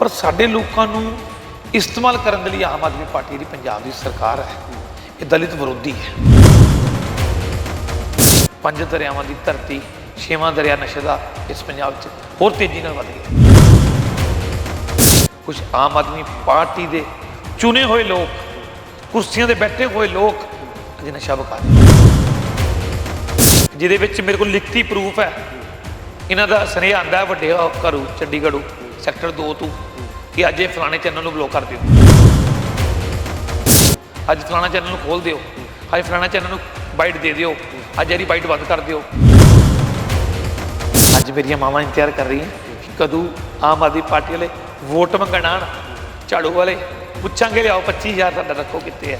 ਪਰ ਸਾਡੇ ਲੋਕਾਂ ਨੂੰ ਇਸਤੇਮਾਲ ਕਰਨ ਦੇ ਲਈ ਆਮ ਆਦਮੀ ਪਾਰਟੀ ਦੀ ਪੰਜਾਬ ਦੀ ਸਰਕਾਰ ਹੈ। ਇਹ ਦਲਿਤ ਵਿਰੋਧੀ ਹੈ। ਪੰਜ ਦਰਿਆਵਾਂ ਦੀ ਧਰਤੀ, ਛੇਵਾਂ ਦਰਿਆ ਨਸ਼ੇ ਦਾ ਇਸ ਪੰਜਾਬ 'ਚ ਹੋਰ ਤੇਜ਼ੀ ਨਾਲ ਵਧ ਗਿਆ। ਕੁਝ ਆਮ ਆਦਮੀ ਪਾਰਟੀ ਦੇ ਚੁਣੇ ਹੋਏ ਲੋਕ, ਕੁਰਸੀਆਂ ਤੇ ਬੈਠੇ ਹੋਏ ਲੋਕ ਅੱਜ ਨਸ਼ਾ ਵਿਕਾ ਰਹੇ ਜਿਹਦੇ ਵਿੱਚ ਮੇਰੇ ਕੋਲ ਲਿਖਤੀ ਪ੍ਰੂਫ ਹੈ। ਇਹਨਾਂ ਦਾ ਸੁਨੇਹਾ ਆਂਦਾ ਵੱਡੇ ਘਰੂ, ਚੰਡੀਗੜ੍ਹੋਂ। ਸੈਕਟਰ 2 ਤੋਂ ਕਿ ਅੱਜ ਇਹ ਫਲਾਣੇ ਚੈਨਲ ਨੂੰ ਬਲੌਕ ਕਰ ਦਿਓ। ਅੱਜ ਫਲਾਣਾ ਚੈਨਲ ਨੂੰ ਖੋਲ ਦਿਓ। ਅੱਜ ਫਲਾਣਾ ਚੈਨਲ ਨੂੰ ਬਾਈਟ ਦੇ ਦਿਓ। ਅੱਜ ਇਹਦੀ ਬਾਈਟ ਬੰਦ ਕਰ ਦਿਓ। ਅੱਜ ਮੇਰੀਆਂ ਮਾਵਾਂ ਇੰਤਜ਼ਾਰ ਕਰ ਰਹੀਆਂ ਕਿ ਕਦੋਂ ਆਮ ਆਦਮੀ ਪਾਰਟੀ ਵਾਲੇ ਵੋਟ ਮੰਗਣ ਆਉਣ, ਝਾੜੂ ਵਾਲੇ। ਪੁੱਛਾਂਗੇ, ਲਿਆਓ 25000 ਸਾਡਾ ਰੱਖੋ ਕਿੱਥੇ ਹੈ।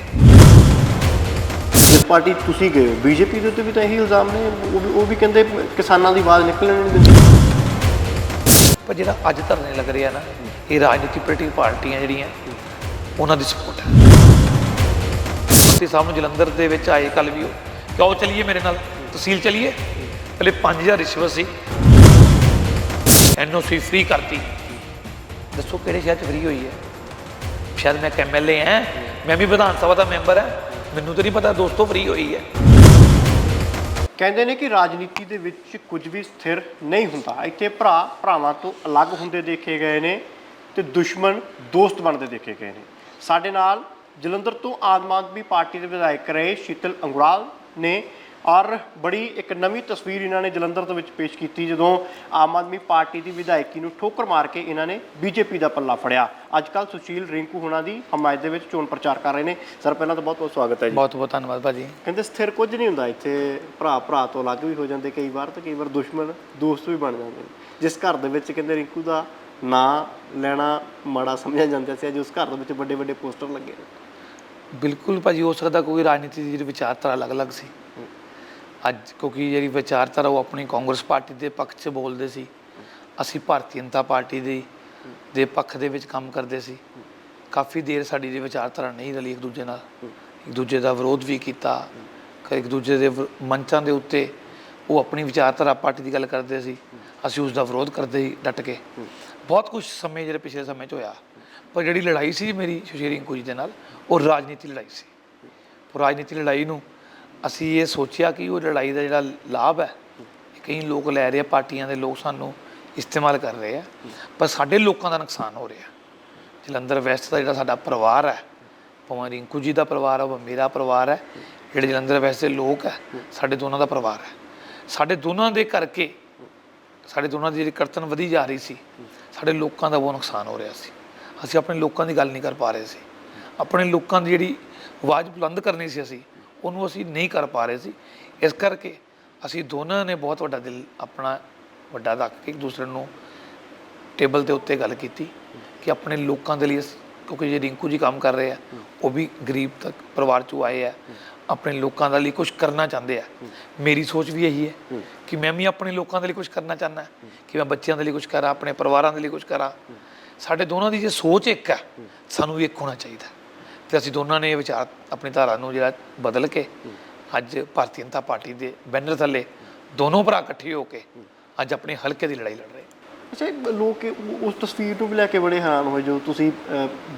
ਜਿਸ ਪਾਰਟੀ ਤੁਸੀਂ ਗਏ ਹੋ, ਬੀਜੇਪੀ ਦੇ ਉੱਤੇ ਵੀ ਤਾਂ ਇਹੀ ਇਲਜ਼ਾਮ ਨੇ, ਉਹ ਵੀ ਉਹ ਵੀ ਕਹਿੰਦੇ ਕਿਸਾਨਾਂ ਦੀ ਆਵਾਜ਼ ਨਿਕਲਣ ਨਹੀਂ ਦਿੰਦੀ। ਪਰ ਜਿਹੜਾ ਅੱਜ ਧਰਨੇ ਲੱਗ ਰਿਹਾ ਨਾ, ਇਹ ਰਾਜਨੀਤਿਕ ਪੋਲੀਟਿਕ ਪਾਰਟੀਆਂ ਜਿਹੜੀਆਂ, ਉਹਨਾਂ ਦੀ ਸਪੋਰਟ ਹੈ। ਤੇ ਸਾਹਮਣੇ ਜਲੰਧਰ ਦੇ ਵਿੱਚ ਆਏ ਕੱਲ ਵੀ ਉਹ ਕਿਉਂ ਚਲੀਏ ਮੇਰੇ ਨਾਲ? ਤਹਿਸੀਲ ਚਲੀਏ? ਪਹਿਲੇ 5000 ਰਿਸ਼ਵਤ ਸੀ। ਐਨਓਸੀ ਫ੍ਰੀ ਕਰਤੀ। ਦੱਸੋ ਕਿਹੜੇ ਸ਼ਹਿਰ 'ਚ ਫ੍ਰੀ ਹੋਈ ਹੈ? ਸ਼ਾਇਦ ਮੈਂ ਐਮਐਲਏ ਹਾਂ। ਮੈਂ ਵੀ ਵਿਧਾਨ ਸਭਾ ਦਾ ਮੈਂਬਰ ਹਾਂ। ਮੈਨੂੰ ਤਾਂ ਨਹੀਂ ਪਤਾ ਦੋਸਤੋ ਫ੍ਰੀ ਹੋਈ ਹੈ। ਕਹਿੰਦੇ ਨੇ ਕਿ ਰਾਜਨੀਤੀ ਦੇ ਵਿੱਚ ਕੁਝ ਵੀ ਸਥਿਰ ਨਹੀਂ ਹੁੰਦਾ। ਇੱਥੇ ਭਰਾ, ਭਰਾਵਾਂ ਤੋਂ ਅਲੱਗ ਹੁੰਦੇ ਦੇਖੇ ਗਏ ਨੇ ਤੇ ਦੁਸ਼ਮਣ, ਦੋਸਤ ਬਣਦੇ ਦੇਖੇ ਗਏ ਨੇ। ਸਾਡੇ ਨਾਲ ਜਲੰਧਰ ਤੋਂ ਆਮ ਆਦਮੀ ਪਾਰਟੀ ਦੇ ਵਿਧਾਇਕ ਰਹੇ ਸ਼ੀਤਲ ਅੰਗੁਰਾਲ ਨੇ। ਔਰ ਬੜੀ ਇੱਕ ਨਵੀਂ ਤਸਵੀਰ ਇਹਨਾਂ ਨੇ ਜਲੰਧਰ ਦੇ ਵਿੱਚ ਪੇਸ਼ ਕੀਤੀ ਜਦੋਂ ਆਮ ਆਦਮੀ ਪਾਰਟੀ ਦੀ ਵਿਧਾਇਕੀ ਨੂੰ ਠੋਕਰ ਮਾਰ ਕੇ ਇਹਨਾਂ ਨੇ ਬੀਜੇਪੀ ਦਾ ਪੱਲਾ ਫੜਿਆ। ਅੱਜ ਕੱਲ ਸੁਸ਼ੀਲ ਰਿੰਕੂ ਹੁਣਾਂ ਦੀ ਹਮਾਇਤ ਦੇ ਵਿੱਚ ਚੋਣ ਪ੍ਰਚਾਰ ਕਰ ਰਹੇ ਨੇ। ਸਰ ਪਹਿਲਾਂ ਤਾਂ ਬਹੁਤ ਬਹੁਤ ਸਵਾਗਤ ਹੈ ਜੀ। ਬਹੁਤ ਬਹੁਤ ਧੰਨਵਾਦ ਭਾਜੀ। ਕਹਿੰਦੇ ਸਥਿਰ ਕੁਝ ਨਹੀਂ ਹੁੰਦਾ ਇੱਥੇ ਭਰਾ ਭਰਾ ਤੋਂ ਅਲੱਗ ਵੀ ਹੋ ਜਾਂਦੇ ਕਈ ਵਾਰ ਤੇ ਕਈ ਵਾਰ ਦੁਸ਼ਮਣ ਦੋਸਤ ਵੀ ਬਣ ਜਾਂਦੇ ਨੇ। ਜਿਸ ਘਰ ਦੇ ਵਿੱਚ ਕਹਿੰਦੇ ਰਿੰਕੂ ਦਾ ਨਾਂ ਲੈਣਾ ਮਾੜਾ ਸਮਝਿਆ ਜਾਂਦਾ ਸੀ ਅੱਜ ਉਸ ਘਰ ਦੇ ਵਿੱਚ ਵੱਡੇ ਵੱਡੇ ਪੋਸਟਰ ਲੱਗੇ ਨੇ। ਬਿਲਕੁਲ ਭਾਜੀ ਹੋ ਸਕਦਾ ਕੋਈ ਰਾਜਨੀਤੀ ਦੀ ਵਿਚਾਰਧਾਰਾ ਅਲੱਗ-ਅਲੱਗ ਸੀ। ਅੱਜ ਕਿਉਂਕਿ ਜਿਹੜੀ ਵਿਚਾਰਧਾਰਾ ਉਹ ਆਪਣੀ ਕਾਂਗਰਸ ਪਾਰਟੀ ਦੇ ਪੱਖ 'ਚ ਬੋਲਦੇ ਸੀ। ਅਸੀਂ ਭਾਰਤੀ ਜਨਤਾ ਪਾਰਟੀ ਦੀ ਦੇ ਪੱਖ ਦੇ ਵਿੱਚ ਕੰਮ ਕਰਦੇ ਸੀ। ਕਾਫੀ ਦੇਰ ਸਾਡੀ ਦੀ ਵਿਚਾਰਧਾਰਾ ਨਹੀਂ ਰਲੀ ਇੱਕ ਦੂਜੇ ਨਾਲ। ਇੱਕ ਦੂਜੇ ਦਾ ਵਿਰੋਧ ਵੀ ਕੀਤਾ। ਇੱਕ ਦੂਜੇ ਦੇ ਮੰਚਾਂ ਦੇ ਉੱਤੇ ਉਹ ਆਪਣੀ ਵਿਚਾਰਧਾਰਾ ਪਾਰਟੀ ਦੀ ਗੱਲ ਕਰਦੇ ਸੀ। ਅਸੀਂ ਉਸ ਦਾ ਵਿਰੋਧ ਕਰਦੇ ਸੀ ਡਟ ਕੇ। ਬਹੁਤ ਕੁਝ ਸਮੇਂ ਜਿਹੜੇ ਪਿਛਲੇ ਸਮੇਂ 'ਚ ਹੋਇਆ। ਪਰ ਜਿਹੜੀ ਲੜਾਈ ਸੀ ਮੇਰੀ ਸੁਸ਼ੀਲ ਰਿੰਕੂ ਦੇ ਨਾਲ, ਉਹ ਰਾਜਨੀਤੀ ਲੜਾਈ ਸੀ। ਉਹ ਰਾਜਨੀਤੀ ਲੜਾਈ ਨੂੰ ਅਸੀਂ ਇਹ ਸੋਚਿਆ ਕਿ ਉਹ ਲੜਾਈ ਦਾ ਜਿਹੜਾ ਲਾਭ ਹੈ ਕਈ ਲੋਕ ਲੈ ਰਹੇ ਆ, ਪਾਰਟੀਆਂ ਦੇ ਲੋਕ ਸਾਨੂੰ ਇਸਤੇਮਾਲ ਕਰ ਰਹੇ ਆ, ਪਰ ਸਾਡੇ ਲੋਕਾਂ ਦਾ ਨੁਕਸਾਨ ਹੋ ਰਿਹਾ। ਜਲੰਧਰ ਵੈਸਟ ਦਾ ਜਿਹੜਾ ਸਾਡਾ ਪਰਿਵਾਰ ਹੈ, ਭਾਵੇਂ ਰਿੰਕੂ ਜੀ ਦਾ ਪਰਿਵਾਰ ਹੈ ਉਹ ਮੇਰਾ ਪਰਿਵਾਰ ਹੈ, ਜਿਹੜੇ ਜਲੰਧਰ ਵੈਸਟ ਦੇ ਲੋਕ ਹੈ, ਸਾਡੇ ਦੋਨਾਂ ਦਾ ਪਰਿਵਾਰ ਹੈ। ਸਾਡੇ ਦੋਨਾਂ ਦੇ ਕਰਕੇ, ਸਾਡੇ ਦੋਨਾਂ ਦੀ ਜਿਹੜੀ ਕਰਤਨ ਵਧੀ ਜਾ ਰਹੀ ਸੀ, ਸਾਡੇ ਲੋਕਾਂ ਦਾ ਬਹੁਤ ਨੁਕਸਾਨ ਹੋ ਰਿਹਾ ਸੀ। ਅਸੀਂ ਆਪਣੇ ਲੋਕਾਂ ਦੀ ਗੱਲ ਨਹੀਂ ਕਰ ਪਾ ਰਹੇ ਸੀ। ਆਪਣੇ ਲੋਕਾਂ ਦੀ ਜਿਹੜੀ ਆਵਾਜ਼ ਬੁਲੰਦ ਕਰਨੀ ਸੀ ਅਸੀਂ ਉਹਨੂੰ ਅਸੀਂ ਨਹੀਂ ਕਰ ਪਾ ਰਹੇ ਸੀ। ਇਸ ਕਰਕੇ ਅਸੀਂ ਦੋਨਾਂ ਨੇ ਬਹੁਤ ਵੱਡਾ ਦਿਲ ਆਪਣਾ ਵੱਡਾ ਰੱਖ ਕੇ ਇੱਕ ਦੂਸਰੇ ਨੂੰ ਟੇਬਲ ਦੇ ਉੱਤੇ ਗੱਲ ਕੀਤੀ ਕਿ ਆਪਣੇ ਲੋਕਾਂ ਦੇ ਲਈ ਅਸ- ਕਿਉਂਕਿ ਜੇ ਰਿੰਕੂ ਜੀ ਕੰਮ ਕਰ ਰਹੇ ਆ, ਉਹ ਵੀ ਗਰੀਬ ਤੱਕ ਪਰਿਵਾਰ ਚੋਂ ਆਏ ਆ। ਆਪਣੇ ਲੋਕਾਂ ਦੇ ਲਈ ਕੁਝ ਕਰਨਾ ਚਾਹੁੰਦੇ ਆ। ਮੇਰੀ ਸੋਚ ਵੀ ਇਹੀ ਹੈ ਕਿ ਮੈਂ ਵੀ ਆਪਣੇ ਲੋਕਾਂ ਦੇ ਲਈ ਕੁਝ ਕਰਨਾ ਚਾਹੁੰਦਾ, ਕਿ ਮੈਂ ਬੱਚਿਆਂ ਦੇ ਲਈ ਕੁਝ ਕਰਾਂ, ਆਪਣੇ ਪਰਿਵਾਰਾਂ ਦੇ ਲਈ ਕੁਝ ਕਰਾਂ। ਸਾਡੇ ਦੋਨਾਂ ਦੀ ਜੇ ਸੋਚ ਇੱਕ ਹੈ, ਸਾਨੂੰ ਵੀ ਇੱਕ ਹੋਣਾ ਚਾਹੀਦਾ। ਤੇ ਅਸੀਂ ਦੋਨਾਂ ਨੇ ਵਿਚਾਰ ਆਪਣੀ ਧਾਰਾ ਨੂੰ ਜਿਹੜਾ ਬਦਲ ਕੇ ਅੱਜ ਭਾਰਤੀ ਜਨਤਾ ਪਾਰਟੀ ਦੇ ਬੈਨਰ ਥੱਲੇ ਦੋਨੋਂ ਭਰਾ ਇਕੱਠੇ ਹੋ ਕੇ ਅੱਜ ਆਪਣੇ ਹਲਕੇ ਦੀ ਲੜਾਈ ਲੜ ਰਹੇ ਅੱਛਾ ਲੋਕ ਉਸ ਤਸਵੀਰ ਨੂੰ ਵੀ ਲੈ ਕੇ ਬੜੇ ਹੈਰਾਨ ਹੋਏ ਜਦੋਂ ਤੁਸੀਂ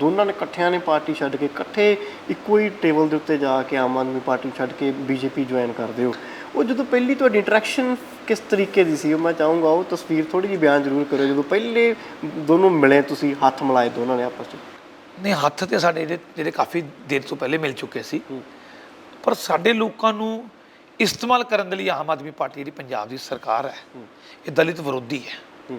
ਦੋਨਾਂ ਨੇ ਇਕੱਠਿਆਂ ਨੇ ਪਾਰਟੀ ਛੱਡ ਕੇ ਇਕੱਠੇ ਇੱਕੋ ਹੀ ਟੇਬਲ ਦੇ ਉੱਤੇ ਜਾ ਕੇ ਆਮ ਆਦਮੀ ਪਾਰਟੀ ਛੱਡ ਕੇ ਬੀਜੇਪੀ ਜੁਆਇਨ ਕਰਦੇ ਹੋ। ਉਹ ਜਦੋਂ ਪਹਿਲੀ ਤੁਹਾਡੀ ਇੰਟਰੈਕਸ਼ਨ ਕਿਸ ਤਰੀਕੇ ਦੀ ਸੀ, ਉਹ ਮੈਂ ਚਾਹੂੰਗਾ ਉਹ ਤਸਵੀਰ ਥੋੜੀ ਜਿਹੀ ਬਿਆਨ ਜ਼ਰੂਰ ਕਰੋ ਜਦੋਂ ਪਹਿਲੇ ਦੋਨੋਂ ਮਿਲੇ ਤੁਸੀਂ, ਹੱਥ ਮਿਲਾਏ ਦੋਨਾਂ ਨੇ ਆਪਸ ਵਿੱਚ ਨਹੀਂ ਹੱਥ ਤੇ ਸਾਡੇ ਜਿਹੜੇ ਜਿਹੜੇ ਕਾਫੀ ਦੇਰ ਤੋਂ ਪਹਿਲੇ ਮਿਲ ਚੁੱਕੇ ਸੀ। ਪਰ ਸਾਡੇ ਲੋਕਾਂ ਨੂੰ ਇਸਤੇਮਾਲ ਕਰਨ ਦੇ ਲਈ ਆਮ ਆਦਮੀ ਪਾਰਟੀ ਜਿਹੜੀ ਪੰਜਾਬ ਦੀ ਸਰਕਾਰ ਹੈ ਇਹ ਦਲਿਤ ਵਿਰੋਧੀ ਹੈ।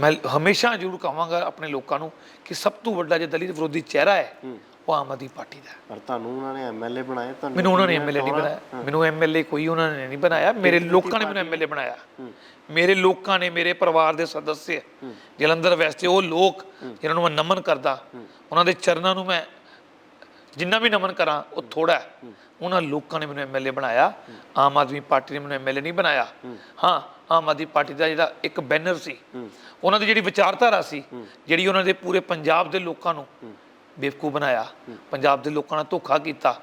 ਮੈਂ ਹਮੇਸ਼ਾ ਜ਼ਰੂਰ ਕਹਾਂਗਾ ਆਪਣੇ ਲੋਕਾਂ ਨੂੰ ਕਿ ਸਭ ਤੋਂ ਵੱਡਾ ਜੇ ਦਲਿਤ ਵਿਰੋਧੀ ਚਿਹਰਾ ਹੈ। ਉਹ ਆਮ ਆਦਮੀ ਪਾਰਟੀ ਦਾ ਹੈ। ਪਰ ਤੁਹਾਨੂੰ ਉਹਨਾਂ ਨੇ ਐਮਐਲਏ ਬਣਾਏ ਤੁਹਾਨੂੰ ਮੈਨੂੰ ਉਹਨਾਂ ਨੇ ਐਮਐਲਏ ਨਹੀਂ ਬਣਾਇਆ। ਮੈਨੂੰ ਐਮਐਲਏ ਕੋਈ ਉਹਨਾਂ ਨੇ ਨਹੀਂ ਬਣਾਇਆ। ਮੇਰੇ ਲੋਕਾਂ ਨੇ ਮੈਨੂੰ ਐਮਐਲਏ ਬਣਾਇਆ। ਮੇਰੇ ਲੋਕਾਂ ਨੇ ਮੇਰੇ ਪਰਿਵਾਰ ਦੇ ਸਦੱਸਿਆ ਜਲੰਧਰ ਵੈਸਤੇ ਉਹ ਲੋਕ ਜਿਨ੍ਹਾਂ ਨੂੰ ਮੈਂ ਨਮਨ ਕਰਦਾ ਉਹਨਾਂ ਦੇ ਚਰਨਾਂ ਨੂੰ ਮੈਂ ਜਿੰਨਾ ਵੀ ਨਮਨ ਕਰਾਂ ਉਹ ਥੋੜਾ ਹੈ। ਉਹਨਾਂ ਲੋਕਾਂ ਨੇ ਮੈਨੂੰ ਐਮਐਲਏ ਬਣਾਇਆ। ਆਮ ਆਦਮੀ ਪਾਰਟੀ ਨੇ ਮੈਨੂੰ ਐਮਐਲਏ ਨਹੀਂ ਬਣਾਇਆ। ਹਾਂ। ਆਮ ਆਦਮੀ ਪਾਰਟੀ ਦਾ ਜਿਹੜਾ ਇੱਕ ਬੈਨਰ ਸੀ ਉਹਨਾਂ ਦੀ ਜਿਹੜੀ ਵਿਚਾਰਧਾਰਾ ਸੀ ਜਿਹੜੀ ਉਹਨਾਂ ਦੇ ਪੂਰੇ ਪੰਜਾਬ ਦੇ ਲੋਕਾਂ ਨੂੰ ਬੇਵਕੂ ਬਣਾਇਆ। ਪੰਜਾਬ ਦੇ ਲੋਕਾਂ ਨਾਲ ਧੋਖਾ ਕੀਤਾ।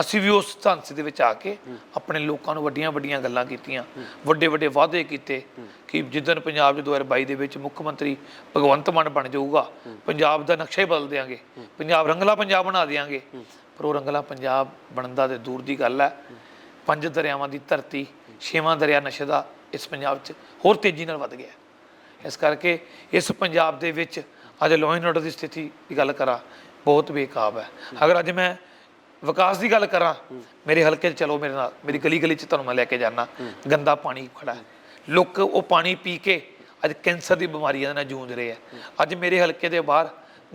ਅਸੀਂ ਵੀ ਉਸ ਝਾਂਸੇ ਦੇ ਵਿੱਚ ਆ ਕੇ ਆਪਣੇ ਲੋਕਾਂ ਨੂੰ ਵੱਡੀਆਂ ਵੱਡੀਆਂ ਗੱਲਾਂ ਕੀਤੀਆਂ। ਵੱਡੇ ਵੱਡੇ ਵਾਅਦੇ ਕੀਤੇ ਕਿ ਜਿੱਦਣ ਪੰਜਾਬ 'ਚ 2022 ਦੇ ਵਿੱਚ ਮੁੱਖ ਮੰਤਰੀ ਭਗਵੰਤ ਮਾਨ ਬਣ ਜਾਊਗਾ, ਪੰਜਾਬ ਦਾ ਨਕਸ਼ਾ ਹੀ ਬਦਲ ਦਿਆਂਗੇ। ਪੰਜਾਬ ਰੰਗਲਾ ਪੰਜਾਬ ਬਣਾ ਦਿਆਂਗੇ। ਪਰ ਉਹ ਰੰਗਲਾ ਪੰਜਾਬ ਬਣਦਾ ਤੇ ਦੂਰ ਦੀ ਗੱਲ ਹੈ। ਪੰਜ ਦਰਿਆਵਾਂ ਦੀ ਧਰਤੀ, ਛੇਵਾਂ ਦਰਿਆ ਨਸ਼ੇ ਦਾ ਇਸ ਪੰਜਾਬ 'ਚ ਹੋਰ ਤੇਜ਼ੀ ਨਾਲ ਵੱਧ ਗਿਆ। ਇਸ ਕਰਕੇ ਇਸ ਪੰਜਾਬ ਦੇ ਵਿੱਚ ਅੱਜ ਲਾਅ ਆਰਡਰ ਦੀ ਸਥਿਤੀ ਦੀ ਗੱਲ ਕਰਾਂ। ਬਹੁਤ ਬੇਕਾਬ ਹੈ। ਅਗਰ ਅੱਜ ਮੈਂ ਵਿਕਾਸ ਦੀ ਗੱਲ ਕਰਾਂ ਮੇਰੇ ਹਲਕੇ 'ਚ ਚਲੋ ਮੇਰੇ ਨਾਲ ਮੇਰੀ ਗਲੀ ਗਲੀ 'ਚ ਤੁਹਾਨੂੰ ਮੈਂ ਲੈ ਕੇ ਜਾਣਾ ਗੰਦਾ ਪਾਣੀ ਖੜਾ ਹੈ। ਲੋਕ ਉਹ ਪਾਣੀ ਪੀ ਕੇ ਅੱਜ ਕੈਂਸਰ ਦੀ ਬਿਮਾਰੀਆਂ ਨਾਲ ਜੂਝ ਰਹੇ ਆ ਅੱਜ ਮੇਰੇ ਹਲਕੇ ਦੇ ਬਾਹਰ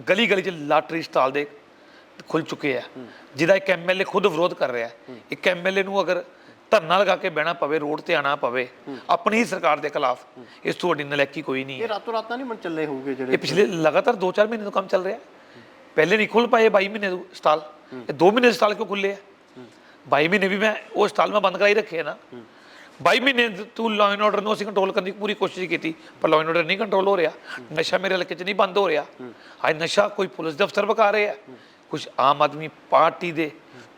ਗਲੀ ਗਲੀ 'ਚ ਲਾਟਰੀ ਸਟਾਲ ਦੇ ਖੁੱਲ ਚੁੱਕੇ ਆ ਜਿਹਦਾ ਇੱਕ ਐਮਐਲਏ ਖੁਦ ਵਿਰੋਧ ਕਰ ਰਿਹਾ ਹੈ। ਇੱਕ ਐਮਐਲਏ ਨੂੰ ਅਗਰ ਧਰਨਾ ਲਗਾ ਕੇ ਬਹਿਣਾ ਪਵੇ ਰੋਡ ਤੇ ਆਣਾ ਪਵੇ ਆਪਣੀ ਹੀ ਸਰਕਾਰ ਦੇ ਖਿਲਾਫ ਇਸ ਤੋਂ ਵੱਡੀ ਨਲਾਇਕੀ ਕੋਈ ਨਹੀਂ ਹੈ। ਇਹ ਰਾਤੋਂ ਰਾਤਾਂ ਨਹੀਂ ਬਣ ਚੱਲੇ ਹੋਊਗੇ ਜਿਹੜੇ ਇਹ ਪਿਛਲੇ ਲਗਾਤਾਰ 2-4 ਮਹੀਨੇ ਤੋਂ ਕੰਮ ਚੱਲ ਰਿਹਾ ਹੈ। ਪਹਿਲੇ ਨਹੀਂ ਖੁੱਲ ਪਾਏ 22 ਮਹੀਨੇ ਤੋਂ ਸਟਾਲ। ਇਹ 2 ਮਹੀਨੇ ਦੇ ਸਟਾਲ ਕਿਉਂ ਖੁੱਲੇ ਆ? 22 ਮਹੀਨੇ ਵੀ ਮੈਂ ਉਹ ਸਟਾਲ ਮੈਂ ਬੰਦ ਕਰਾਈ ਰੱਖੇ ਨਾ। 22 ਮਹੀਨੇ ਤੂੰ ਲਾਅ ਐਂਡ ਆਰਡਰ ਨੂੰ ਅਸੀਂ ਕੰਟਰੋਲ ਕਰਨ ਦੀ ਪੂਰੀ ਕੋਸ਼ਿਸ਼ ਕੀਤੀ ਪਰ ਲਾਅ ਐਂਡ ਆਰਡਰ ਨਹੀਂ ਕੰਟਰੋਲ ਹੋ ਰਿਹਾ। ਨਸ਼ਾ ਮੇਰੇ ਇਲਾਕੇ 'ਚ ਨਹੀਂ ਬੰਦ ਹੋ ਰਿਹਾ। ਅੱਜ ਨਸ਼ਾ ਕੋਈ ਪੁਲਿਸ ਦੇ ਅਫਸਰ ਬਕਾ ਰਹੇ। ਆ ਕੁਝ ਆਮ ਆਦਮੀ ਪਾਰਟੀ ਦੇ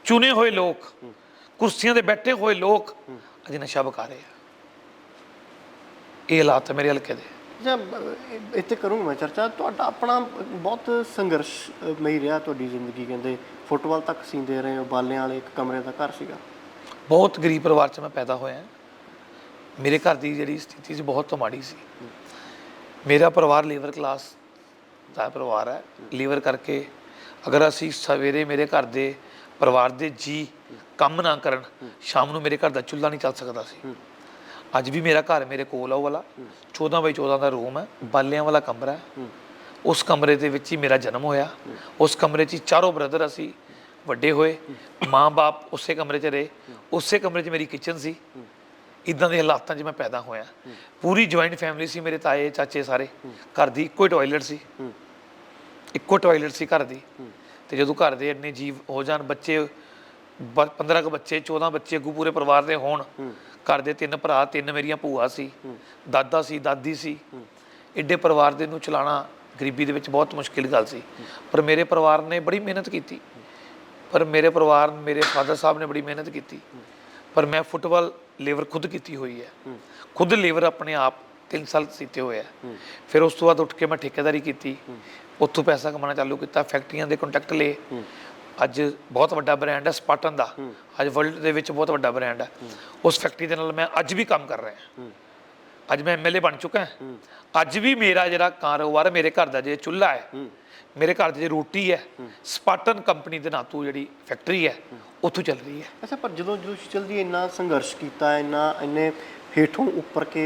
ਚੁਣੇ ਹੋਏ ਲੋਕ ਕੁਰਸੀਆਂ ਤੇ ਬੈਠੇ ਹੋਏ ਲੋਕ ਅੱਜ ਨਸ਼ਾ ਬਕਾ ਰਹੇ ਆ। ਇਹ ਹਾਲਾਤ ਹੈ ਮੇਰੇ ਹਲਕੇ ਦੇ। ਜਾਂ ਅਹ, ਇੱਥੇ ਕਰੂੰਗਾ ਮੈਂ ਚਰਚਾ। ਤੁਹਾਡਾ ਆਪਣਾ ਬਹੁਤ ਸੰਘਰਸ਼ ਅਹ, ਮਈ ਰਿਹਾ ਤੁਹਾਡੀ ਜ਼ਿੰਦਗੀ ਕਹਿੰਦੇ ਫੁੱਟਬਾਲ ਤੱਕ ਸੀਂਦੇ ਰਹੇ ਹੋ ਬਾਲਿਆਂ ਵਾਲੇ ਇੱਕ ਕਮਰੇ ਦਾ ਘਰ ਸੀਗਾ। ਬਹੁਤ ਗਰੀਬ ਪਰਿਵਾਰ 'ਚ ਮੈਂ ਪੈਦਾ ਹੋਇਆ। ਮੇਰੇ ਘਰ ਦੀ ਜਿਹੜੀ ਸਥਿਤੀ ਸੀ ਬਹੁਤ ਮਾੜੀ ਸੀ। ਮੇਰਾ ਪਰਿਵਾਰ ਲੀਵਰ ਕਲਾਸ ਦਾ ਪਰਿਵਾਰ ਹੈ। ਲੀਵਰ ਕਰਕੇ ਅਗਰ ਅਸੀਂ ਸਵੇਰੇ ਮੇਰੇ ਘਰ ਦੇ ਪਰਿਵਾਰ ਦੇ ਜੀ ਕੰਮ ਨਾ ਕਰਨ ਸ਼ਾਮ ਨੂੰ ਮੇਰੇ ਘਰ ਦਾ ਚੁੱਲ੍ਹਾ ਨਹੀਂ ਚੱਲ ਸਕਦਾ ਸੀ। ਅੱਜ ਵੀ ਮੇਰਾ ਘਰ ਮੇਰੇ ਕੋਲ ਆ ਉਹ ਵਾਲਾ। 14 ਬਾਈ 14 ਦਾ ਰੂਮ ਹੈ ਬਾਲਿਆਂ ਵਾਲਾ ਕਮਰਾ ਹੈ। ਉਸ ਕਮਰੇ ਦੇ ਵਿੱਚ ਹੀ ਮੇਰਾ ਜਨਮ ਹੋਇਆ। ਉਸ ਕਮਰੇ 'ਚ ਹੀ ਚਾਰੋਂ ਬ੍ਰਦਰ ਅਸੀਂ ਵੱਡੇ ਹੋਏ। ਮਾਂ-ਬਾਪ ਉਸੇ ਕਮਰੇ 'ਚ ਰਹੇ। ਉਸੇ ਕਮਰੇ 'ਚ ਮੇਰੀ ਕਿਚਨ ਸੀ। ਇਦਾਂ ਦੇ ਹਾਲਾਤਾਂ 'ਚ ਮੈਂ ਪੈਦਾ ਹੋਇਆ। ਪੂਰੀ ਜੁਆਇੰਟ ਫੈਮਿਲੀ ਸੀ ਮੇਰੇ ਤਾਏ ਚਾਚੇ ਸਾਰੇ। ਘਰ ਦੀ ਇੱਕੋ ਹੀ ਟਾਇਲਟ ਸੀ। ਇੱਕੋ ਟਾਇਲਟ ਸੀ ਘਰ ਦੀ। ਤੇ ਜਦੋਂ ਘਰ ਦੇ ਇੰਨੇ ਜੀਵ ਹੋ ਜਾਣ ਬੱਚੇ 15 ਕੁ ਬੱਚੇ 14 ਬੱਚੇ ਅੱਗੂ ਪੂਰੇ ਪਰਿਵਾਰ ਦੇ ਹੋਣ। ਘਰ ਦੇ ਤਿੰਨ ਭਰਾ ਤਿੰਨ ਮੇਰੀਆਂ ਭੂਆ ਸੀ ਦਾਦਾ ਸੀ ਦਾਦੀ ਸੀ। ਐਡੇ ਪਰਿਵਾਰ ਦੇ ਨੂੰ ਚਲਾਉਣਾ ਗਰੀਬੀ ਦੇ ਵਿੱਚ ਬਹੁਤ ਮੁਸ਼ਕਿਲ ਗੱਲ ਸੀ। ਪਰ ਮੇਰੇ ਪਰਿਵਾਰ ਨੇ ਬੜੀ ਮਿਹਨਤ ਕੀਤੀ। ਪਰ ਮੇਰੇ ਪਰਿਵਾਰ ਮੇਰੇ ਫਾਦਰ ਸਾਹਿਬ ਨੇ ਬੜੀ ਮਿਹਨਤ ਕੀਤੀ। ਪਰ ਮੈਂ ਫੁੱਟਬਾਲ ਲੀਵਰ ਖੁਦ ਕੀਤੀ ਹੋਈ ਹੈ। ਖੁਦ ਲੀਵਰ ਆਪਣੇ ਆਪ 3 ਸਾਲ ਸੀਤੇ ਹੋਏ ਹੈ। ਫਿਰ ਉਸ ਤੋਂ ਬਾਅਦ ਉੱਠ ਕੇ ਮੈਂ ਠੇਕੇਦਾਰੀ ਕੀਤੀ। ਉੱਥੋਂ ਪੈਸਾ ਕਮਾਉਣਾ ਚਾਲੂ ਕੀਤਾ ਫੈਕਟਰੀਆਂ ਦੇ ਕੰਟੈਕਟ ਲਏ। ਅੱਜ ਬਹੁਤ ਵੱਡਾ ਬ੍ਰਾਂਡ ਹੈ ਸਪਾਟਨ ਦਾ। ਅੱਜ ਵਰਲਡ ਦੇ ਵਿੱਚ ਬਹੁਤ ਵੱਡਾ ਬ੍ਰਾਂਡ ਹੈ। ਉਸ ਫੈਕਟਰੀ ਦੇ ਨਾਲ ਮੈਂ ਅੱਜ ਵੀ ਕੰਮ ਕਰ ਰਿਹਾ। ਅੱਜ ਮੈਂ ਐਮਐਲਏ ਬਣ ਚੁੱਕਾ ਹਾਂ। ਅੱਜ ਵੀ ਮੇਰਾ ਜਿਹੜਾ ਕਾਰੋਬਾਰ ਮੇਰੇ ਘਰ ਦਾ ਜੇ ਚੁੱਲ੍ਹਾ ਹੈ ਮੇਰੇ ਘਰ ਜੇ ਰੋਟੀ ਹੈ ਸਪਾਟਨ ਕੰਪਨੀ ਦੇ ਨਾਤੂ ਜਿਹੜੀ ਫੈਕਟਰੀ ਹੈ ਉੱਥੋਂ ਚੱਲ ਰਹੀ ਹੈ। ਅੱਛਾ ਪਰ ਜਦੋਂ ਜਦੋਂ ਚਲਦੀ ਇੰਨਾ ਸੰਘਰਸ਼ ਕੀਤਾ ਇੰਨਾ ਇੰਨੇ ਹੇਠੋਂ ਉੱਪਰ ਕੇ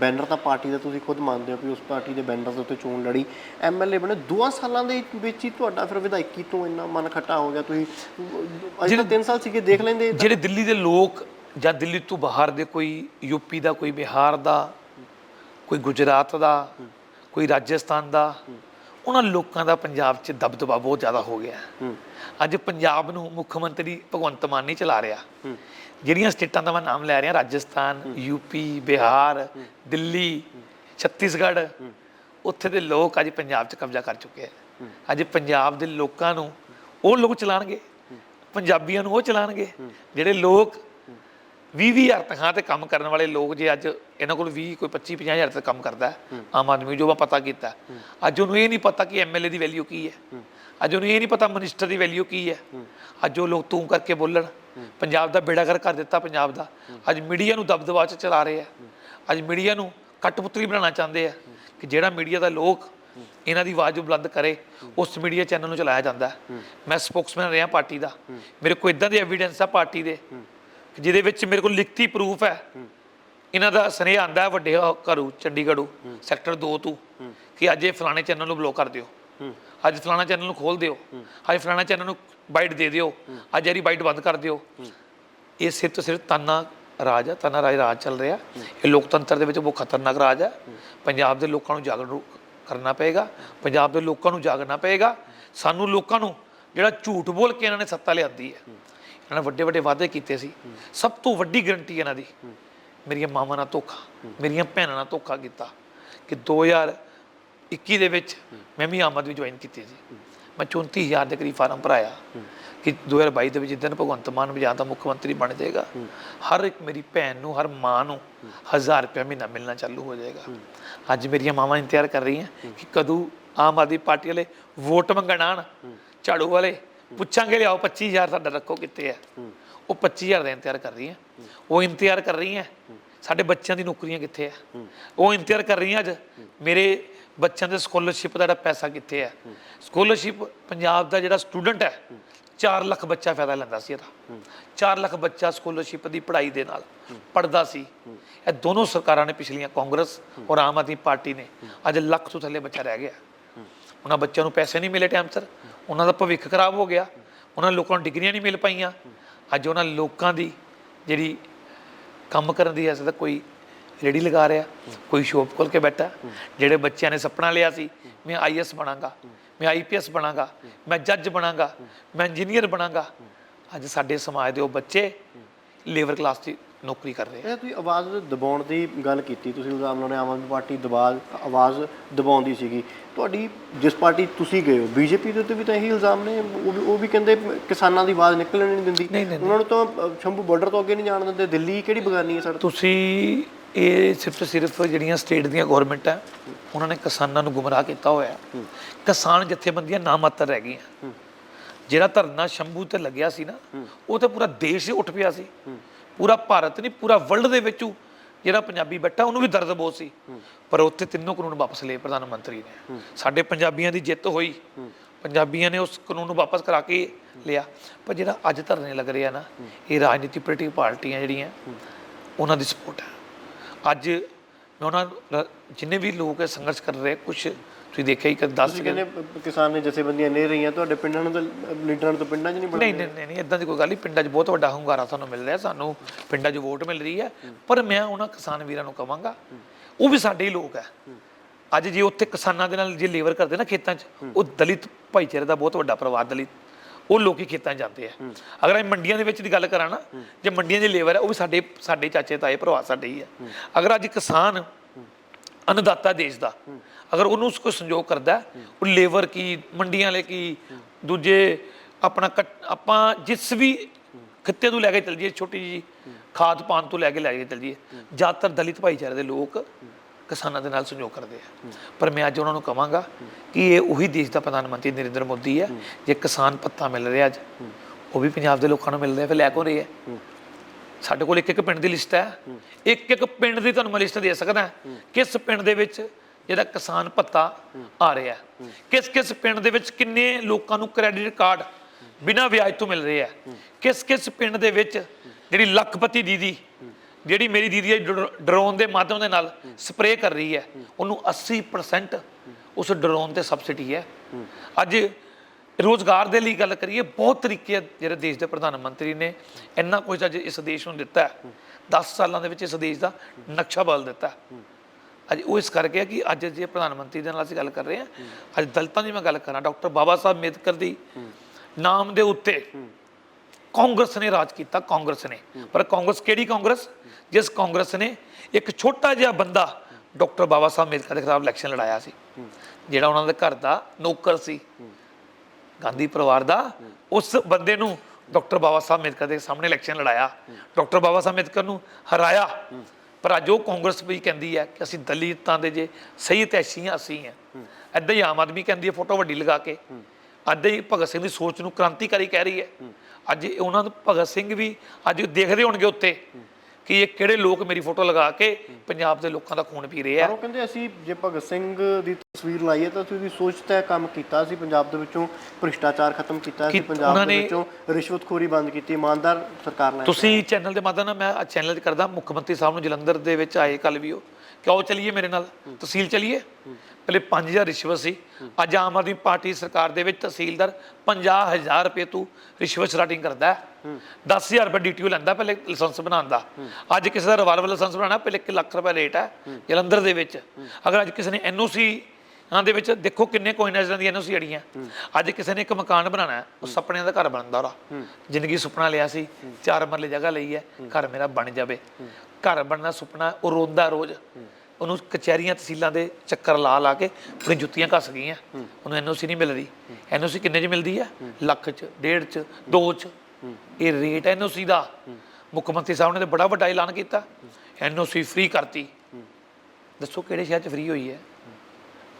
ਬੈਨਰ ਤਾਂ ਪਾਰਟੀ ਦਾ ਤੁਸੀਂ ਖੁਦ ਮੰਨਦੇ ਹੋ ਕਿ ਉਸ ਪਾਰਟੀ ਦੇ ਬੈਨਰ ਦੇ ਉੱਤੇ ਚੋਣ ਲੜੀ। ਐਮਐਲਏ ਬਣੇ ਦੋਆਂ ਸਾਲਾਂ ਦੇ ਵਿੱਚ ਹੀ ਤੁਹਾਡਾ ਫਿਰ ਵਿਧਾਇਕੀ ਤੋਂ ਇੰਨਾ ਮਨ ਖੱਟਾ ਹੋ ਗਿਆ? ਤੁਸੀਂ ਤਾਂ 3 ਸਾਲ ਸੀਗੇ ਦੇਖ ਲੈਂਦੇ ਜਿਹੜੇ ਦਿੱਲੀ ਦੇ ਲੋਕ ਜਾਂ ਦਿੱਲੀ ਤੋਂ ਬਾਹਰ ਦੇ ਕੋਈ ਯੂਪੀ ਦਾ ਕੋਈ ਬਿਹਾਰ ਦਾ ਕੋਈ ਗੁਜਰਾਤ ਦਾ ਕੋਈ ਰਾਜਸਥਾਨ ਦਾ ਉਹਨਾਂ ਲੋਕਾਂ ਦਾ ਪੰਜਾਬ 'ਚ ਦਬਦਬਾ ਬਹੁਤ ਜ਼ਿਆਦਾ ਹੋ ਗਿਆ। ਅੱਜ ਪੰਜਾਬ ਨੂੰ ਮੁੱਖ ਮੰਤਰੀ ਭਗਵੰਤ ਮਾਨ ਨਹੀਂ ਚਲਾ ਰਿਹਾ। ਜਿਹੜੀਆਂ ਸਟੇਟਾਂ ਦਾ ਮੈਂ ਨਾਮ ਲੈ ਰਿਹਾ ਰਾਜਸਥਾਨ ਯੂਪੀ ਬਿਹਾਰ ਦਿੱਲੀ ਛੱਤੀਸਗੜ੍ਹ। ਉੱਥੇ ਦੇ ਲੋਕ ਅੱਜ ਪੰਜਾਬ 'ਚ ਕਬਜ਼ਾ ਕਰ ਚੁੱਕੇ ਆ। ਅੱਜ ਪੰਜਾਬ ਦੇ ਲੋਕਾਂ ਨੂੰ ਉਹ ਲੋਕ ਚਲਾਣਗੇ ਪੰਜਾਬੀਆਂ ਨੂੰ ਉਹ ਚਲਾਣਗੇ ਜਿਹੜੇ ਲੋਕ 20 ਵੀਹ ਹਜ਼ਾਰ ਤਨਖਾਹ ਤੇ ਕੰਮ ਕਰਨ ਵਾਲੇ ਲੋਕ ਜੇ ਅੱਜ ਇਹਨਾਂ ਕੋਲ 20 ਕੋਈ 25 50 ਹਜ਼ਾਰ ਤੇ ਕੰਮ ਕਰਦਾ ਆਮ ਆਦਮੀ ਜੋ ਮੈਂ ਪਤਾ ਕੀਤਾ ਅੱਜ ਉਹਨੂੰ ਇਹ ਨਹੀਂ ਪਤਾ ਕਿ ਐਮਐਲਏ ਦੀ ਵੈਲਿਊ ਕੀ ਹੈ। ਅੱਜ ਉਹਨੂੰ ਇਹ ਨਹੀਂ ਪਤਾ ਮਿਨਿਸਟਰ ਦੀ ਵੈਲਿਊ ਕੀ ਹੈ। ਅੱਜ ਉਹ ਲੋਕ ਤੂੰ ਕਰਕੇ ਬੋਲਣ। ਪੰਜਾਬ ਦਾ ਬੇੜਾ ਕਰ ਕਰ ਦਿੱਤਾ ਪੰਜਾਬ ਦਾ। ਅੱਜ ਮੀਡੀਆ ਨੂੰ ਦਬਦਬਾ ਚ ਚਲਾ ਰਹੇ ਆ ਅੱਜ ਮੀਡੀਆ ਨੂੰ ਕਟਪੁਤਲੀ ਬਣਾਉਣਾ ਚਾਹੁੰਦੇ ਆ ਕਿ ਜਿਹੜਾ ਮੀਡੀਆ ਦਾ ਲੋਕ ਇਹਨਾਂ ਦੀ ਆਵਾਜ਼ ਬੁਲੰਦ ਕਰੇ ਉਸ ਮੀਡੀਆ ਚੈਨਲ ਨੂੰ ਚਲਾਇਆ ਜਾਂਦਾ। ਮੈਂ ਸਪੋਕਸਮੈਨ ਰਿਹਾ ਪਾਰਟੀ ਦਾ। ਮੇਰੇ ਕੋਲ ਇਦਾਂ ਦੇ ਐਵੀਡੈਂਸ ਆ ਪਾਰਟੀ ਦੇ। ਜਿਹਦੇ ਵਿੱਚ ਮੇਰੇ ਕੋਲ ਲਿਖਤੀ ਪ੍ਰੂਫ ਹੈ। ਇਹਨਾਂ ਦਾ ਸੁਨੇਹਾ ਆਂਦਾ ਹੈ ਵੱਡੇ ਘਰੂ ਚੰਡੀਗੜ੍ਹੋਂ ਸੈਕਟਰ 2 ਤੋਂ ਕਿ ਅੱਜ ਇਹ ਫਲਾਣੇ ਚੈਨਲ ਨੂੰ ਬਲੌਕ ਕਰ ਦਿਓ। ਅੱਜ ਫਲਾਣਾ ਚੈਨਲ ਨੂੰ ਖੋਲ ਦਿਓ। ਅੱਜ ਫਲਾਣਾ ਚੈਨਲ ਨੂੰ ਬਾਈਟ ਦੇ ਦਿਓ। ਅੱਜ ਇਹਦੀ ਬਾਈਟ ਬੰਦ ਕਰ ਦਿਓ। ਇਹ ਸਿਰਫ ਤੋਂ ਸਿਰਫ ਤਾਨਾ ਰਾਜ ਹੈ ਤਾਨਾ ਰਾਜ ਰਾਜ ਚੱਲ ਰਿਹਾ। ਇਹ ਲੋਕਤੰਤਰ ਦੇ ਵਿੱਚ ਬਹੁਤ ਖਤਰਨਾਕ ਰਾਜ ਹੈ। ਪੰਜਾਬ ਦੇ ਲੋਕਾਂ ਨੂੰ ਜਾਗਰੂਕ ਕਰਨਾ ਪਏਗਾ। ਪੰਜਾਬ ਦੇ ਲੋਕਾਂ ਨੂੰ ਜਾਗਣਾ ਪਏਗਾ। ਸਾਨੂੰ ਲੋਕਾਂ ਨੂੰ ਜਿਹੜਾ ਝੂਠ ਬੋਲ ਕੇ ਇਹਨਾਂ ਨੇ ਸੱਤਾ ਲਿਆਂਦੀ ਹੈ। ਇਹਨਾਂ ਨੇ ਵੱਡੇ ਵੱਡੇ ਵਾਅਦੇ ਕੀਤੇ ਸੀ। ਸਭ ਤੋਂ ਵੱਡੀ ਗਰੰਟੀ ਇਹਨਾਂ ਦੀ ਮੇਰੀਆਂ ਮਾਵਾਂ ਨਾਲ ਧੋਖਾ ਮੇਰੀਆਂ ਭੈਣਾਂ ਨਾਲ ਧੋਖਾ ਕੀਤਾ ਕਿ 2021 ਦੇ ਵਿੱਚ ਮੈਂ ਵੀ ਆਮ ਆਦਮੀ ਜੁਆਇਨ ਕੀਤੀ ਸੀ। ਮੈਂ 34000 ਦੇ ਕਰੀਬ ਫਾਰਮ ਭਰਾਇਆ ਕਿ 2022 ਦੇ ਵਿੱਚ ਜਿੱਦਣ ਭਗਵੰਤ ਮਾਨ ਜਾਂ ਤਾਂ ਮੁੱਖ ਮੰਤਰੀ ਬਣ ਜਾਏਗਾ। ਹਰ ਇੱਕ ਮੇਰੀ ਭੈਣ ਨੂੰ ਹਰ ਮਾਂ ਨੂੰ 1000 ਰੁਪਏ ਮਹੀਨਾ ਮਿਲਣਾ ਚਾਲੂ ਹੋ ਜਾਏਗਾ। ਅੱਜ ਮੇਰੀਆਂ ਮਾਵਾਂ ਇੰਤਜ਼ਾਰ ਕਰ ਰਹੀਆਂ ਕਿ ਕਦੋਂ ਆਮ ਆਦਮੀ ਪਾਰਟੀ ਵਾਲੇ ਵੋਟ ਮੰਗਣ ਆਣ ਝਾੜੂ ਵਾਲੇ ਪੁੱਛਾਂਗੇ, ਲਿਆਓ 25000 ਸਾਡਾ ਰੱਖੋ ਕਿੱਥੇ ਹੈ ਉਹ 25000 ਦਾ ਇੰਤਜ਼ਾਰ ਕਰ ਰਹੀਆਂ। ਉਹ ਇੰਤਜ਼ਾਰ ਕਰ ਰਹੀਆਂ। ਸਾਡੇ ਬੱਚਿਆਂ ਦੀ ਨੌਕਰੀਆਂ ਕਿੱਥੇ ਹੈ ਉਹ ਇੰਤਜ਼ਾਰ ਕਰ ਰਹੀਆਂ ਅੱਜ। ਮੇਰੇ ਬੱਚਿਆਂ ਦੇ ਸਕਾਲਰਸ਼ਿਪ ਦਾ ਜਿਹੜਾ ਪੈਸਾ ਕਿੱਥੇ ਹੈ ਸਕਾਲਰਸ਼ਿਪ ਪੰਜਾਬ ਦਾ ਜਿਹੜਾ ਸਟੂਡੈਂਟ ਹੈ 4 ਲੱਖ ਬੱਚਾ ਫਾਇਦਾ ਲੈਂਦਾ ਸੀ ਇਹਦਾ। 4 ਲੱਖ ਬੱਚਾ ਸਕਾਲਰਸ਼ਿਪ ਦੀ ਪੜ੍ਹਾਈ ਦੇ ਨਾਲ ਪੜਦਾ ਸੀ। ਇਹ ਦੋਨੋਂ ਸਰਕਾਰਾਂ ਨੇ ਪਿਛਲੀਆਂ, ਕਾਂਗਰਸ ਔਰ ਆਮ ਆਦਮੀ ਪਾਰਟੀ ਨੇ। ਅੱਜ ਲੱਖ ਤੋਂ ਥੱਲੇ ਬੱਚਾ ਰਹਿ ਗਿਆ। ਉਹਨਾਂ ਬੱਚਿਆਂ ਨੂੰ ਪੈਸੇ ਨਹੀਂ ਮਿਲੇ ਟਾਈਮ ਸਿਰ। ਉਹਨਾਂ ਦਾ ਭਵਿੱਖ ਖਰਾਬ ਹੋ ਗਿਆ। ਉਹਨਾਂ ਲੋਕਾਂ ਨੂੰ ਡਿਗਰੀਆਂ ਨਹੀਂ ਮਿਲ ਪਾਈਆਂ। ਅੱਜ ਉਹਨਾਂ ਲੋਕਾਂ ਦੀ ਜਿਹੜੀ ਕੰਮ ਕਰਨ ਦੀ ਐਸਾ ਤਾਂ ਕੋਈ ਰੇੜੀ ਲਗਾ ਰਿਹਾ। ਕੋਈ ਸ਼ੋਪ ਖੋਲ ਕੇ ਬੈਠਾ। ਜਿਹੜੇ ਬੱਚਿਆਂ ਨੇ ਸੁਪਨਾ ਲਿਆ ਸੀ, ਮੈਂ ਆਈਐਸ ਬਣਾਂਗਾ। ਮੈਂ ਆਈਪੀਐਸ ਬਣਾਂਗਾ। ਮੈਂ ਜੱਜ ਬਣਾਂਗਾ। ਮੈਂ ਇੰਜੀਨੀਅਰ ਬਣਾਂਗਾ। ਅੱਜ ਸਾਡੇ ਸਮਾਜ ਦੇ ਉਹ ਬੱਚੇ ਲੇਬਰ ਕਲਾਸ ਦੀ ਨੌਕਰੀ ਕਰ ਰਹੇ ਆ। ਇਹ ਤੁਸੀਂ ਆਵਾਜ਼ ਦਬਾਉਣ ਦੀ ਗੱਲ ਕੀਤੀ ਤੁਸੀਂ ਇਲਜ਼ਾਮ ਲਾਉਣੇ ਆਮ ਆਦਮੀ ਪਾਰਟੀ ਦਬਾਅ ਆਵਾਜ਼ ਦਬਾਉਂਦੀ ਸੀਗੀ। ਤੁਹਾਡੀ ਜਿਸ ਪਾਰਟੀ ਤੁਸੀਂ ਗਏ ਹੋ ਬੀਜੇਪੀ ਦੇ ਉੱਤੇ ਵੀ ਤਾਂ ਇਹੀ ਇਲਜ਼ਾਮ ਨੇ ਉਹ ਵੀ ਉਹ ਵੀ ਕਹਿੰਦੇ ਕਿਸਾਨਾਂ ਦੀ ਆਵਾਜ਼ ਨਿਕਲਣ ਨਹੀਂ ਦਿੰਦੀ। ਨਹੀਂ, ਨਹੀਂ, ਉਹਨਾਂ ਨੂੰ ਤਾਂ ਸ਼ੰਭੂ ਬਾਰਡਰ ਤੋਂ ਅੱਗੇ ਨਹੀਂ ਜਾਣ ਦਿੰਦੇ ਦਿੱਲੀ ਕਿਹੜੀ ਬਗਾਨੀ ਹੈ ਸਾਡੇ ਤੋਂ? ਤੁਸੀਂ ਇਹ ਸਿਰਫ ਤੇ ਸਿਰਫ ਜਿਹੜੀਆਂ ਸਟੇਟ ਦੀਆਂ ਗਵਰਨਮੈਂਟ ਹੈ ਉਹਨਾਂ ਨੇ ਕਿਸਾਨਾਂ ਨੂੰ ਗੁੰਮਰਾਹ ਕੀਤਾ ਹੋਇਆ। ਹੈ। ਕਿਸਾਨ ਜਥੇਬੰਦੀਆਂ ਨਾ ਮਾਤਰ ਰਹਿ ਗਈਆਂ। ਜਿਹੜਾ ਧਰਨਾ ਸ਼ੰਭੂ ਤੇ ਲੱਗਿਆ ਸੀ ਨਾ ਉਹ ਤੇ ਪੂਰਾ ਦੇਸ਼ ਹੀ ਉੱਠ ਪਿਆ ਸੀ। ਪੂਰਾ ਭਾਰਤ ਨਹੀਂ ਪੂਰਾ ਵਰਲਡ ਦੇ ਵਿੱਚੋਂ ਜਿਹੜਾ ਪੰਜਾਬੀ ਬੈਠਾ ਉਹਨੂੰ ਵੀ ਦਰਦ ਬਹੁਤ ਸੀ। ਪਰ ਉੱਥੇ ਤਿੰਨੋਂ ਕਾਨੂੰਨ ਵਾਪਸ ਲਏ ਪ੍ਰਧਾਨ ਮੰਤਰੀ ਨੇ। ਸਾਡੇ ਪੰਜਾਬੀਆਂ ਦੀ ਜਿੱਤ ਹੋਈ। ਪੰਜਾਬੀਆਂ ਨੇ ਉਸ ਕਾਨੂੰਨ ਨੂੰ ਵਾਪਸ ਕਰਾ ਕੇ ਲਿਆ। ਪਰ ਜਿਹੜਾ ਅੱਜ ਧਰਨੇ ਲੱਗ ਰਿਹਾ ਨਾ ਇਹ ਰਾਜਨੀਤੀ ਪੋਲੀਟਿਕ ਪਾਰਟੀਆਂ ਜਿਹੜੀਆਂ ਉਹਨਾਂ ਦੀ ਸਪੋਰਟ ਹੈ। ਅੱਜ ਮੈਂ ਉਹਨਾਂ ਜਿੰਨੇ ਵੀ ਲੋਕ ਸੰਘਰਸ਼ ਕਰ ਰਹੇ ਕੁਝ ਤੁਸੀਂ ਦੇਖਿਆ ਹੀ ਕਿ 10 ਤੁਸੀਂ ਕਹਿੰਦੇ ਪ- ਕਿਸਾਨ ਨੇ ਜਥੇਬੰਦੀਆਂ ਨੇ ਰਹੀਆਂ ਤੁਹਾਡੇ ਪਿੰਡਾਂ ਨੂੰ ਤਾਂ ਲੀਡਰਾਂ ਨੂੰ ਤਾਂ ਪਿੰਡਾਂ 'ਚ ਨਹੀਂ ਬਣਾ ਨਹੀਂ ਨਹੀਂ ਨਹੀਂ ਇਦਾਂ ਦੀ ਕੋਈ ਗੱਲ ਨਹੀਂ। ਪਿੰਡਾਂ 'ਚ ਬਹੁਤ ਵੱਡਾ ਹੁੰਗਾਰਾ ਸਾਨੂੰ ਮਿਲ ਰਿਹਾ। ਸਾਨੂੰ ਪਿੰਡਾਂ 'ਚ ਵੋਟ ਮਿਲ ਰਹੀ ਹੈ। ਪਰ ਮੈਂ ਉਹਨਾਂ ਕਿਸਾਨ ਵੀਰਾਂ ਨੂੰ ਕਵਾਂਗਾ ਉਹ ਵੀ ਸਾਡੇ ਹੀ ਲੋਕ ਹੈ। ਅੱਜ ਜੇ ਉੱਥੇ ਕਿਸਾਨਾਂ ਦੇ ਨਾਲ ਜੇ ਲੇਬਰ ਕਰਦੇ ਨਾ ਖੇਤਾਂ 'ਚ ਉਹ ਦਲਿਤ ਭਾਈਚਾਰੇ ਦਾ ਬਹੁਤ ਵੱਡਾ ਪਰਿਵਾਰ ਦਲਿਤ। ਉਹ ਲੋਕੀ ਖੇਤਾਂ ਜਾਂਦੇ ਆ। ਅਗਰ ਅਸੀਂ ਮੰਡੀਆਂ ਦੇ ਵਿੱਚ ਦੀ ਗੱਲ ਕਰਾਂ ਨਾ ਜੇ ਮੰਡੀਆਂ 'ਚ ਲੇਬਰ ਹੈ ਉਹ ਵੀ ਸਾਡੇ ਸਾਡੇ ਚਾਚੇ ਤਾਏ ਭਰਾ ਸਾਡੇ ਹੀ ਹੈ। ਅਗਰ ਅੱਜ ਕਿਸਾਨ ਅੰਨਦਾਤਾ ਦੇਸ਼ ਦਾ ਅਗਰ ਉਹਨੂੰ ਕੋਈ ਸੰਯੋਗ ਕਰਦਾ ਉਹ ਲੇਬਰ ਕੀ, ਮੰਡੀਆਂ ਵਾਲੇ ਕੀ, ਦੂਜੇ ਆਪਣਾ ਕੱਟ- ਆਪਾਂ ਜਿਸ ਵੀ ਖਿੱਤੇ ਤੋਂ ਲੈ ਕੇ ਚੱਲ ਜਾਈਏ, ਛੋਟੀ ਜੀ ਖਾਦ ਪਾਨ ਤੋਂ ਲੈ ਕੇ ਲੈ ਕੇ ਚੱਲ ਜਾਈਏ, ਜ਼ਿਆਦਾਤਰ ਦਲਿਤ ਭਾਈਚਾਰੇ ਦੇ ਲੋਕ ਕਿਸਾਨਾਂ ਦੇ ਨਾਲ ਸੰਯੋਗ ਕਰਦੇ ਆ। ਪਰ ਮੈਂ ਅੱਜ ਉਹਨਾਂ ਨੂੰ ਕਹਾਂਗਾ ਕਿ ਇਹ ਉਹੀ ਦੇਸ਼ ਦਾ ਪ੍ਰਧਾਨ ਮੰਤਰੀ ਨਰਿੰਦਰ ਮੋਦੀ ਹੈ, ਜੇ ਕਿਸਾਨ ਪੱਤਾ ਮਿਲ ਰਿਹਾ ਅੱਜ, ਉਹ ਵੀ ਪੰਜਾਬ ਦੇ ਲੋਕਾਂ ਨੂੰ ਮਿਲ ਰਿਹਾ, ਫਿਰ ਲੈ ਕੋ ਰਹੇ ਹੈ? ਸਾਡੇ ਕੋਲ ਇੱਕ ਇੱਕ ਪਿੰਡ ਦੀ ਲਿਸਟ ਹੈ, ਇੱਕ ਇੱਕ ਪਿੰਡ ਦੀ ਤੁਹਾਨੂੰ ਮੈਂ ਲਿਸਟ ਦੇ ਸਕਦਾ, ਕਿਸ ਪਿੰਡ ਦੇ ਵਿੱਚ ਜਿਹੜਾ ਕਿਸਾਨ ਭੱਤਾ ਆ ਰਿਹਾ ਕਿਸ ਕਿਸ ਪਿੰਡ ਦੇ ਵਿੱਚ ਕਿੰਨੇ ਲੋਕਾਂ ਨੂੰ ਕ੍ਰੈਡਿਟ ਕਾਰਡ ਬਿਨਾਂ ਵਿਆਜ ਤੋਂ ਮਿਲ ਰਹੇ ਹੈ? ਕਿਸ ਕਿਸ ਪਿੰਡ ਦੇ ਵਿੱਚ ਜਿਹੜੀ ਲੱਖਪਤੀ ਦੀਦੀ, ਜਿਹੜੀ ਮੇਰੀ ਦੀਦੀ ਡਰੋਨ ਦੇ ਮਾਧਿਅਮ ਦੇ ਨਾਲ ਸਪਰੇਅ ਕਰ ਰਹੀ ਹੈ, ਉਹਨੂੰ 80% ਉਸ ਡਰੋਨ ਤੇ ਸਬਸਿਡੀ ਹੈ। ਅੱਜ ਰੋਜ਼ਗਾਰ ਦੇ ਲਈ ਗੱਲ ਕਰੀਏ, ਬਹੁਤ ਤਰੀਕੇ ਜਿਹੜੇ ਦੇਸ਼ ਦੇ ਪ੍ਰਧਾਨ ਮੰਤਰੀ ਨੇ ਇੰਨਾ ਕੁਝ ਅੱਜ ਇਸ ਦੇਸ਼ ਨੂੰ ਦਿੱਤਾ ਹੈ। 10 ਸਾਲਾਂ ਦੇ ਵਿੱਚ ਇਸ ਦੇਸ਼ ਦਾ ਨਕਸ਼ਾ ਬਦਲ ਦਿੱਤਾ ਹੈ। ਅੱਜ ਉਹ ਇਸ ਕਰਕੇ ਹੈ ਕਿ ਅੱਜ ਜੇ ਪ੍ਰਧਾਨ ਮੰਤਰੀ ਦੇ ਨਾਲ ਅਸੀਂ ਗੱਲ ਕਰ ਰਹੇ ਹਾਂ। ਅੱਜ ਦਲਿਤਾਂ ਦੀ ਮੈਂ ਗੱਲ ਕਰਾਂ, ਡਾਕਟਰ ਬਾਬਾ ਸਾਹਿਬ ਅੰਬੇਦਕਰ ਦੀ ਨਾਮ ਦੇ ਉੱਤੇ ਕਾਂਗਰਸ ਨੇ ਰਾਜ ਕੀਤਾ, ਕਾਂਗਰਸ ਨੇ। ਪਰ ਕਾਂਗਰਸ ਕਿਹੜੀ ਕਾਂਗਰਸ? ਜਿਸ ਕਾਂਗਰਸ ਨੇ ਇੱਕ ਛੋਟਾ ਜਿਹਾ ਬੰਦਾ ਡਾਕਟਰ ਬਾਬਾ ਸਾਹਿਬ ਅੰਬੇਦਕਰ ਦੇ ਖਿਲਾਫ ਇਲੈਕਸ਼ਨ ਲੜਾਇਆ ਸੀ। ਜਿਹੜਾ ਉਹਨਾਂ ਦੇ ਘਰ ਦਾ ਨੌਕਰ ਸੀ। ਗਾਂਧੀ ਪਰਿਵਾਰ ਦਾ। ਉਸ ਬੰਦੇ ਨੂੰ ਡਾਕਟਰ ਬਾਬਾ ਸਾਹਿਬ ਅੰਬੇਦਕਰ ਦੇ ਸਾਹਮਣੇ ਇਲੈਕਸ਼ਨ ਲੜਾਇਆ। ਡਾਕਟਰ ਬਾਬਾ ਸਾਹਿਬ ਅੰਬੇਦਕਰ ਨੂੰ ਹਰਾਇਆ। ਪਰ ਅੱਜ ਉਹ ਕਾਂਗਰਸ ਵੀ ਕਹਿੰਦੀ ਹੈ ਕਿ ਅਸੀਂ ਦਲਿਤਾਂ ਦੇ ਜੇ ਸਹੀ ਤੈਸ਼ੀ ਹਾਂ ਅਸੀਂ ਹਾਂ। ਐਦਾਂ ਹੀ ਆਮ ਆਦਮੀ ਕਹਿੰਦੀ ਹੈ ਫੋਟੋ ਵੱਡੀ ਲਗਾ ਕੇ। ਅੱਧੇ ਹੀ ਭਗਤ ਸਿੰਘ ਦੀ ਸੋਚ ਨੂੰ ਕ੍ਰਾਂਤੀਕਾਰੀ ਕਹਿ ਰਹੀ ਹੈ। ਅੱਜ ਉਹਨਾਂ ਨੂੰ ਭਗਤ ਸਿੰਘ ਵੀ ਅੱਜ ਦੇਖਦੇ ਹੋਣਗੇ ਉੱਤੇ ਕਿ ਇਹ ਕਿਹੜੇ ਲੋਕ ਮੇਰੀ ਫੋਟੋ ਲਗਾ ਕੇ ਪੰਜਾਬ ਦੇ ਲੋਕਾਂ ਦਾ ਖੂਨ ਪੀ ਰਹੇ ਆ। ਪਰ ਉਹ ਕਹਿੰਦੇ ਅਸੀਂ ਜੇ ਭਗਤ ਸਿੰਘ ਦੀ ਤਸਵੀਰ ਲਾਈਏ ਤਾਂ ਤੁਸੀਂ ਸੋਚ ਤੇ ਕੰਮ ਕੀਤਾ ਸੀ ਪੰਜਾਬ ਦੇ ਵਿੱਚੋਂ ਭ੍ਰਿਸ਼ਟਾਚਾਰ ਖਤਮ ਕੀਤਾ ਸੀ ਪੰਜਾਬ ਦੇ ਵਿੱਚੋਂ ਰਿਸ਼ਵਤਖੋਰੀ ਬੰਦ ਕੀਤੀ ਇਮਾਨਦਾਰ ਸਰਕਾਰ ਨੇ ਤੁਸੀਂ ਚੈਨਲ ਦੇ ਮਾਧਿਅਮ ਨਾਲ ਮੈਂ ਚੈਨਲ 'ਚ ਕਰਦਾ ਮੁੱਖ ਮੰਤਰੀ ਸਾਹਿਬ ਨੂੰ ਜਲੰਧਰ ਦੇ ਵਿੱਚ ਆਏ ਕੱਲ ਵੀ ਉਹ। ਕਿ ਆਓ ਚਲੀਏ ਮੇਰੇ ਨਾਲ? ਤਹਿਸੀਲ ਚਲੀਏ? ਪਹਿਲੇ 5000 ਰਿਸ਼ਵਤ ਸੀ। ਅੱਜ ਆਮ ਆਦਮੀ ਪਾਰਟੀ ਸਰਕਾਰ ਦੇ ਵਿੱਚ ਤਹਿਸੀਲਦਾਰ 50000 ਰੁਪਏ ਤੋਂ ਰਿਸ਼ਵਤ ਸਟਾਰਟਿੰਗ ਕਰਦਾ ਹੈ। 10000 ਰੁਪਏ ਡੀਟੀਓ ਲੈਂਦਾ ਪਹਿਲੇ ਲਾਇਸੈਂਸ ਬਣਾਉਣ ਦਾ। ਅੱਜ ਕਿਸੇ ਦਾ ਰਿਵਾਲਵਰ ਲਾਇਸੈਂਸ ਬਣਾਉਣਾ ਪਹਿਲੇ 1 ਲੱਖ ਰੁਪਏ ਰੇਟ ਹੈ ਜਲੰਧਰ ਦੇ ਵਿੱਚ। ਅਗਰ ਅੱਜ ਕਿਸੇ ਨੇ ਐਨਓਸੀ ਹਾਂ ਦੇ ਵਿੱਚ ਦੇਖੋ ਕਿੰਨੇ ਕੋਇਨਾਂ ਦੀ ਐਨਓਸੀ ਅੜੀਆਂ ਅੱਜ ਕਿਸੇ ਨੇ ਇੱਕ ਮਕਾਨ ਬਣਾਉਣਾ ਹੈ, ਉਹ ਸੁਪਨਿਆਂ ਦਾ ਘਰ ਬਣਦਾ ਉਹਦਾ। ਜ਼ਿੰਦਗੀ ਸੁਪਨਾ ਲਿਆ ਸੀ ਚਾਰ ਮਰਲੇ ਜਗ੍ਹਾ ਲਈ ਹੈ ਘਰ ਮੇਰਾ ਬਣ ਜਾਵੇ। ਘਰ ਬਣਨਾ ਸੁਪਨਾ ਉਹ ਰੋਂਦਾ ਰੋਜ਼। ਉਹਨੂੰ ਕਚਹਿਰੀਆਂ ਤਹਿਸੀਲਾਂ ਦੇ ਚੱਕਰ ਲਾ ਲਾ ਕੇ ਆਪਣੀ ਜੁੱਤੀਆਂ ਘਸ ਗਈਆਂ। ਉਹਨੂੰ ਐਨਓਸੀ ਨਹੀਂ ਮਿਲ ਰਹੀ। ਐਨਓਸੀ ਕਿੰਨੇ 'ਚ ਮਿਲਦੀ ਆ ਲੱਖ 'ਚ ਡੇਢ 'ਚ ਦੋ 'ਚ। ਇਹ ਰੇਟ ਐਨਓਸੀ ਦਾ। ਮੁੱਖ ਮੰਤਰੀ ਸਾਹਿਬ ਨੇ ਤੇ ਬੜਾ ਵੱਡਾ ਐਲਾਨ ਕੀਤਾ। ਐਨਓਸੀ ਫ੍ਰੀ ਕਰਤੀ। ਦੱਸੋ ਕਿਹੜੇ ਸ਼ਹਿਰ 'ਚ ਫ੍ਰੀ ਹੋਈ ਹੈ?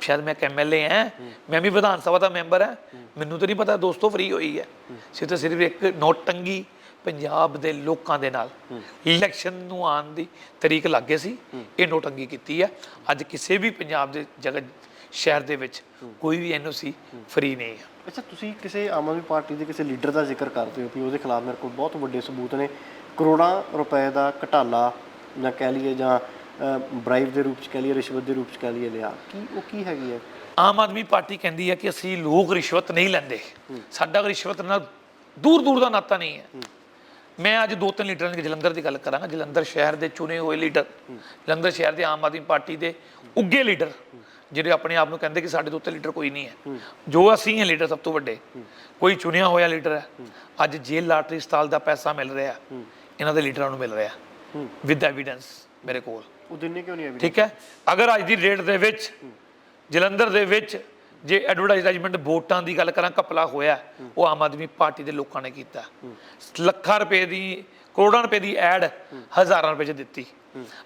ਸ਼ਾਇਦ ਮੈਂ ਐਮਐਲਏ ਹਾਂ ਮੈਂ ਵੀ ਵਿਧਾਨ ਸਭਾ ਦਾ ਮੈਂਬਰ ਹਾਂ ਮੈਨੂੰ ਤਾਂ ਨਹੀਂ ਪਤਾ ਦੋਸਤੋ ਫਰੀ ਹੋਈ ਹੈ ਸਿਰਫ ਸਿਰਫ ਇੱਕ ਨੋਟੰਗੀ ਪੰਜਾਬ ਦੇ ਲੋਕਾਂ ਦੇ ਨਾਲ। ਇਲੈਕਸ਼ਨ ਨੂੰ ਆਉਣ ਦੀ ਤਰੀਕ ਲੱਗੇ ਸੀ। ਇਹ ਨੋਟੰਗੀ ਕੀਤੀ ਹੈ ਅੱਜ ਕਿਸੇ ਵੀ ਪੰਜਾਬ ਦੇ ਜਗਤ ਸ਼ਹਿਰ ਦੇ ਵਿੱਚ ਕੋਈ ਵੀ ਐਨਓਸੀ ਫਰੀ ਨਹੀਂ ਹੈ ਅੱਛਾ, ਤੁਸੀਂ ਕਿਸੇ ਆਮ ਆਦਮੀ ਪਾਰਟੀ ਦੇ ਕਿਸੇ ਲੀਡਰ ਦਾ ਜ਼ਿਕਰ ਕਰਦੇ ਹੋ ਕਿ ਉਹਦੇ ਖਿਲਾਫ ਮੇਰੇ ਕੋਲ ਬਹੁਤ ਵੱਡੇ ਸਬੂਤ ਨੇ। ਕਰੋੜਾਂ ਰੁਪਏ ਦਾ ਘਟਾਲਾ ਜਾਂ ਕਹਿ ਲਈਏ ਜਾਂ ਬ੍ਰਾਈਬ ਦੇ ਰੂਪ ਚ ਕਹਿ ਲਈਏ ਰਿਸ਼ਵਤ ਦੇ ਰੂਪ ਚ ਕਹਿ ਲਈਏ ਲਿਆ। ਕੀ ਉਹ ਕੀ ਹੈਗੀ ਹੈ? ਆਮ ਆਦਮੀ ਪਾਰਟੀ ਕਹਿੰਦੀ ਹੈ ਕਿ ਅਸੀਂ ਲੋਕ ਰਿਸ਼ਵਤ ਨਹੀਂ ਲੈਂਦੇ। ਸਾਡਾ ਰਿਸ਼ਵਤ ਨਾਲ ਦੂਰ ਦੂਰ ਦਾ ਨਾਤਾ ਨਹੀਂ ਹੈ। ਮੈਂ ਅੱਜ ਦੋ ਤਿੰਨ ਲੀਡਰਾਂ ਦੀ ਜਲੰਧਰ ਦੀ ਗੱਲ ਕਰਾਂਗਾ। ਜਲੰਧਰ ਸ਼ਹਿਰ ਦੇ ਚੁਣੇ ਹੋਏ ਲੀਡਰ ਜਲੰਧਰ ਸ਼ਹਿਰ ਦੇ ਆਮ ਆਦਮੀ ਪਾਰਟੀ ਦੇ ਉੱਗੇ ਲੀਡਰ ਜਿਹੜੇ ਆਪਣੇ ਆਪ ਨੂੰ ਕਹਿੰਦੇ ਕਿ ਸਾਡੇ ਤੋਂ ਉੱਤੇ ਲੀਡਰ ਕੋਈ ਨਹੀਂ ਹੈ। ਜੋ ਅਸੀਂ ਹਾਂ ਲੀਡਰ ਸਭ ਤੋਂ ਵੱਡੇ। ਕੋਈ ਚੁਣਿਆ ਹੋਇਆ ਲੀਡਰ ਹੈ। ਅੱਜ ਜੇਲ੍ਹ ਲਾਟਰੀ ਸਟਾਲ ਦਾ ਪੈਸਾ ਮਿਲ ਰਿਹਾ। ਇਹਨਾਂ ਦੇ ਲੀਡਰਾਂ ਨੂੰ ਮਿਲ ਰਿਹਾ। ਵਿਦ ਐਵੀਡੈਂਸ ਮੇਰੇ ਕੋਲ। ਉਹ ਦਿਨੇ ਕਿਉਂ ਨਹੀਂ ਆਈ ਠੀਕ ਹੈ? ਅਗਰ ਅੱਜ ਦੀ ਰੇਟ ਦੇ ਵਿੱਚ, ਜਲੰਧਰ ਦੇ ਵਿੱਚ ਜੇ ਐਡਵਰਟਾਈਜ਼ਮੈਂਟ ਵੋਟਾਂ ਦੀ ਗੱਲ ਕਰਾਂ ਕਪਲਾ ਹੋਇਆ, ਉਹ ਆਮ ਆਦਮੀ ਪਾਰਟੀ ਦੇ ਲੋਕਾਂ ਨੇ ਕੀਤਾ। ਲੱਖਾਂ ਰੁਪਏ ਦੀ, ਕਰੋੜਾਂ ਰੁਪਏ ਦੀ ਐਡ ਹਜ਼ਾਰਾਂ ਰੁਪਏ ਚ ਦਿੱਤੀ।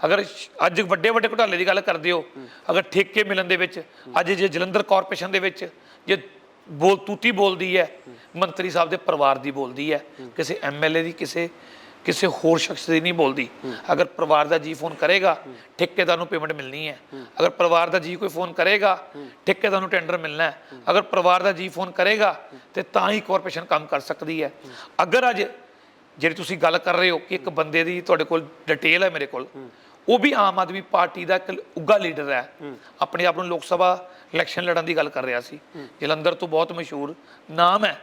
ਅਗਰ ਅੱਜ ਵੱਡੇ ਵੱਡੇ ਘੁਟਾਲੇ ਦੀ ਗੱਲ ਕਰਦੇ ਹੋ, ਅਗਰ ਠੇਕੇ ਮਿਲਣ ਦੇ ਵਿੱਚ, ਅੱਜ ਜੇ ਜਲੰਧਰ ਕਾਰਪੋਰੇਸ਼ਨ ਦੇ ਵਿੱਚ ਜੇ ਬੋਲ ਤੂਤੀ ਬੋਲਦੀ ਹੈ, ਮੰਤਰੀ ਸਾਹਿਬ ਦੇ ਪਰਿਵਾਰ ਦੀ ਬੋਲਦੀ ਹੈ, ਕਿਸੇ ਐਮਐਲਏ ਦੀ, ਕਿਸੇ ਕਿਸੇ ਹੋਰ ਸ਼ਖਸ ਦੀ ਨਹੀਂ ਬੋਲਦੀ। ਅਗਰ ਪਰਿਵਾਰ ਦਾ ਜੀ ਫੋਨ ਕਰੇਗਾ ਠੇਕੇਦਾਰ ਨੂੰ ਪੇਮੈਂਟ ਮਿਲਣੀ ਹੈ। ਅਗਰ ਪਰਿਵਾਰ ਦਾ ਜੀ ਕੋਈ ਫੋਨ ਕਰੇਗਾ ਠੇਕੇਦਾਰ ਨੂੰ ਟੈਂਡਰ ਮਿਲਣਾ ਹੈ। ਅਗਰ ਪਰਿਵਾਰ ਦਾ ਜੀ ਫੋਨ ਕਰੇਗਾ ਤੇ ਤਾਂ ਹੀ ਕਾਰਪੋਰੇਸ਼ਨ ਕੰਮ ਕਰ ਸਕਦੀ ਹੈ। ਅਗਰ ਅੱਜ ਜਿਹੜੀ ਤੁਸੀਂ ਗੱਲ ਕਰ ਰਹੇ ਹੋ ਕਿ ਇੱਕ ਬੰਦੇ ਦੀ ਤੁਹਾਡੇ ਕੋਲ ਡਿਟੇਲ ਹੈ ਮੇਰੇ ਕੋਲ ਉਹ ਵੀ ਆਮ ਆਦਮੀ ਪਾਰਟੀ ਦਾ ਇੱਕ ਉੱਗਾ ਲੀਡਰ ਹੈ। ਆਪਣੇ ਆਪ ਨੂੰ ਲੋਕ ਸਭਾ ਇਲੈਕਸ਼ਨ ਲੜਨ ਦੀ ਗੱਲ ਕਰ ਰਿਹਾ ਸੀ। ਜਲੰਧਰ ਤੋਂ ਬਹੁਤ ਮਸ਼ਹੂਰ ਨਾਮ ਹੈ।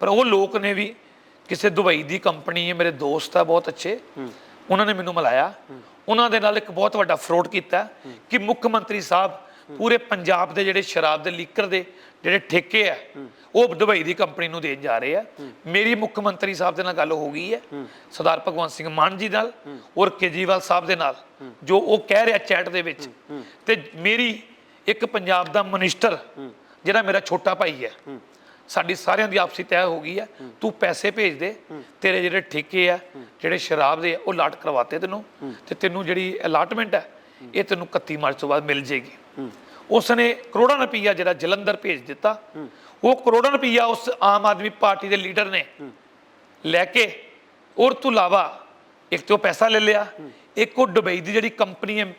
ਪਰ ਉਹ ਲੋਕ ਨੇ ਵੀ ਕਿਸੇ ਦੁਬਈ ਦੀ ਕੰਪਨੀ ਹੈ, ਮੇਰੇ ਦੋਸਤ ਆ ਬਹੁਤ ਅੱਛੇ। ਉਹਨਾਂ ਨੇ ਮੈਨੂੰ ਮਿਲਾਇਆ। ਉਹਨਾਂ ਦੇ ਨਾਲ ਇੱਕ ਬਹੁਤ ਵੱਡਾ ਫਰੋਡ ਕੀਤਾ ਕਿ ਮੁੱਖ ਮੰਤਰੀ ਸਾਹਿਬ ਪੂਰੇ ਪੰਜਾਬ ਦੇ ਜਿਹੜੇ ਸ਼ਰਾਬ ਦੇ ਲੀਕਰ ਦੇ ਜਿਹੜੇ ਠੇਕੇ ਆ, ਉਹ ਦੁਬਈ ਦੀ ਕੰਪਨੀ ਨੂੰ ਦੇਣ ਜਾ ਰਹੇ ਆ। ਮੇਰੀ ਮੁੱਖ ਮੰਤਰੀ ਸਾਹਿਬ ਦੇ ਨਾਲ ਗੱਲ ਹੋ ਗਈ ਹੈ, ਸਰਦਾਰ ਭਗਵੰਤ ਸਿੰਘ ਮਾਨ ਜੀ ਨਾਲ ਔਰ ਕੇਜੀਵਾਲ ਸਾਹਿਬ ਦੇ ਨਾਲ, ਜੋ ਉਹ ਕਹਿ ਰਿਹਾ ਚੈਟ ਦੇ ਵਿੱਚ। ਤੇ ਮੇਰੀ ਇੱਕ ਪੰਜਾਬ ਦਾ ਮਨਿਸਟਰ, ਜਿਹੜਾ ਮੇਰਾ ਛੋਟਾ ਭਾਈ ਹੈ ਸਾਡੀ ਸਾਰਿਆਂ ਦੀ ਆਪਸੀ ਤੈਅ ਹੋ ਗਈ ਹੈ। ਤੂੰ ਪੈਸੇ ਭੇਜ ਦੇ, ਤੇਰੇ ਜਿਹੜੇ ਠੇਕੇ ਆ, ਜਿਹੜੇ ਸ਼ਰਾਬ ਦੇ ਆ, ਉਹ ਲਾਟ ਕਰਵਾਤੇ ਤੈਨੂੰ। ਤੇ ਤੈਨੂੰ ਜਿਹੜੀ ਅਲਾਟਮੈਂਟ ਹੈ, ਇਹ ਤੈਨੂੰ 31 ਮਾਰਚ ਤੋਂ ਬਾਅਦ ਮਿਲ ਜੇਗੀ ਉਸਨੇ ਕਰੋੜਾਂ ਰੁਪਈਆ ਜਿਹੜਾ ਜਲੰਧਰ ਭੇਜ ਦਿੱਤਾ। ਉਹ ਕਰੋੜਾਂ ਰੁਪਈਆ ਉਸ ਆਮ ਆਦਮੀ ਪਾਰਟੀ ਦੇ ਲੀਡਰ ਨੇ ਲੈ ਕੇ ਔਰ ਤੋਂ ਇਲਾਵਾ ਇੱਕ ਤੋਂ ਪੈਸਾ ਲੈ ਲਿਆ, ਇੱਕ ਉਹ ਦੁਬਈ ਦੀ ਜਿਹੜੀ ਕੰਪਨੀ ਹੈ,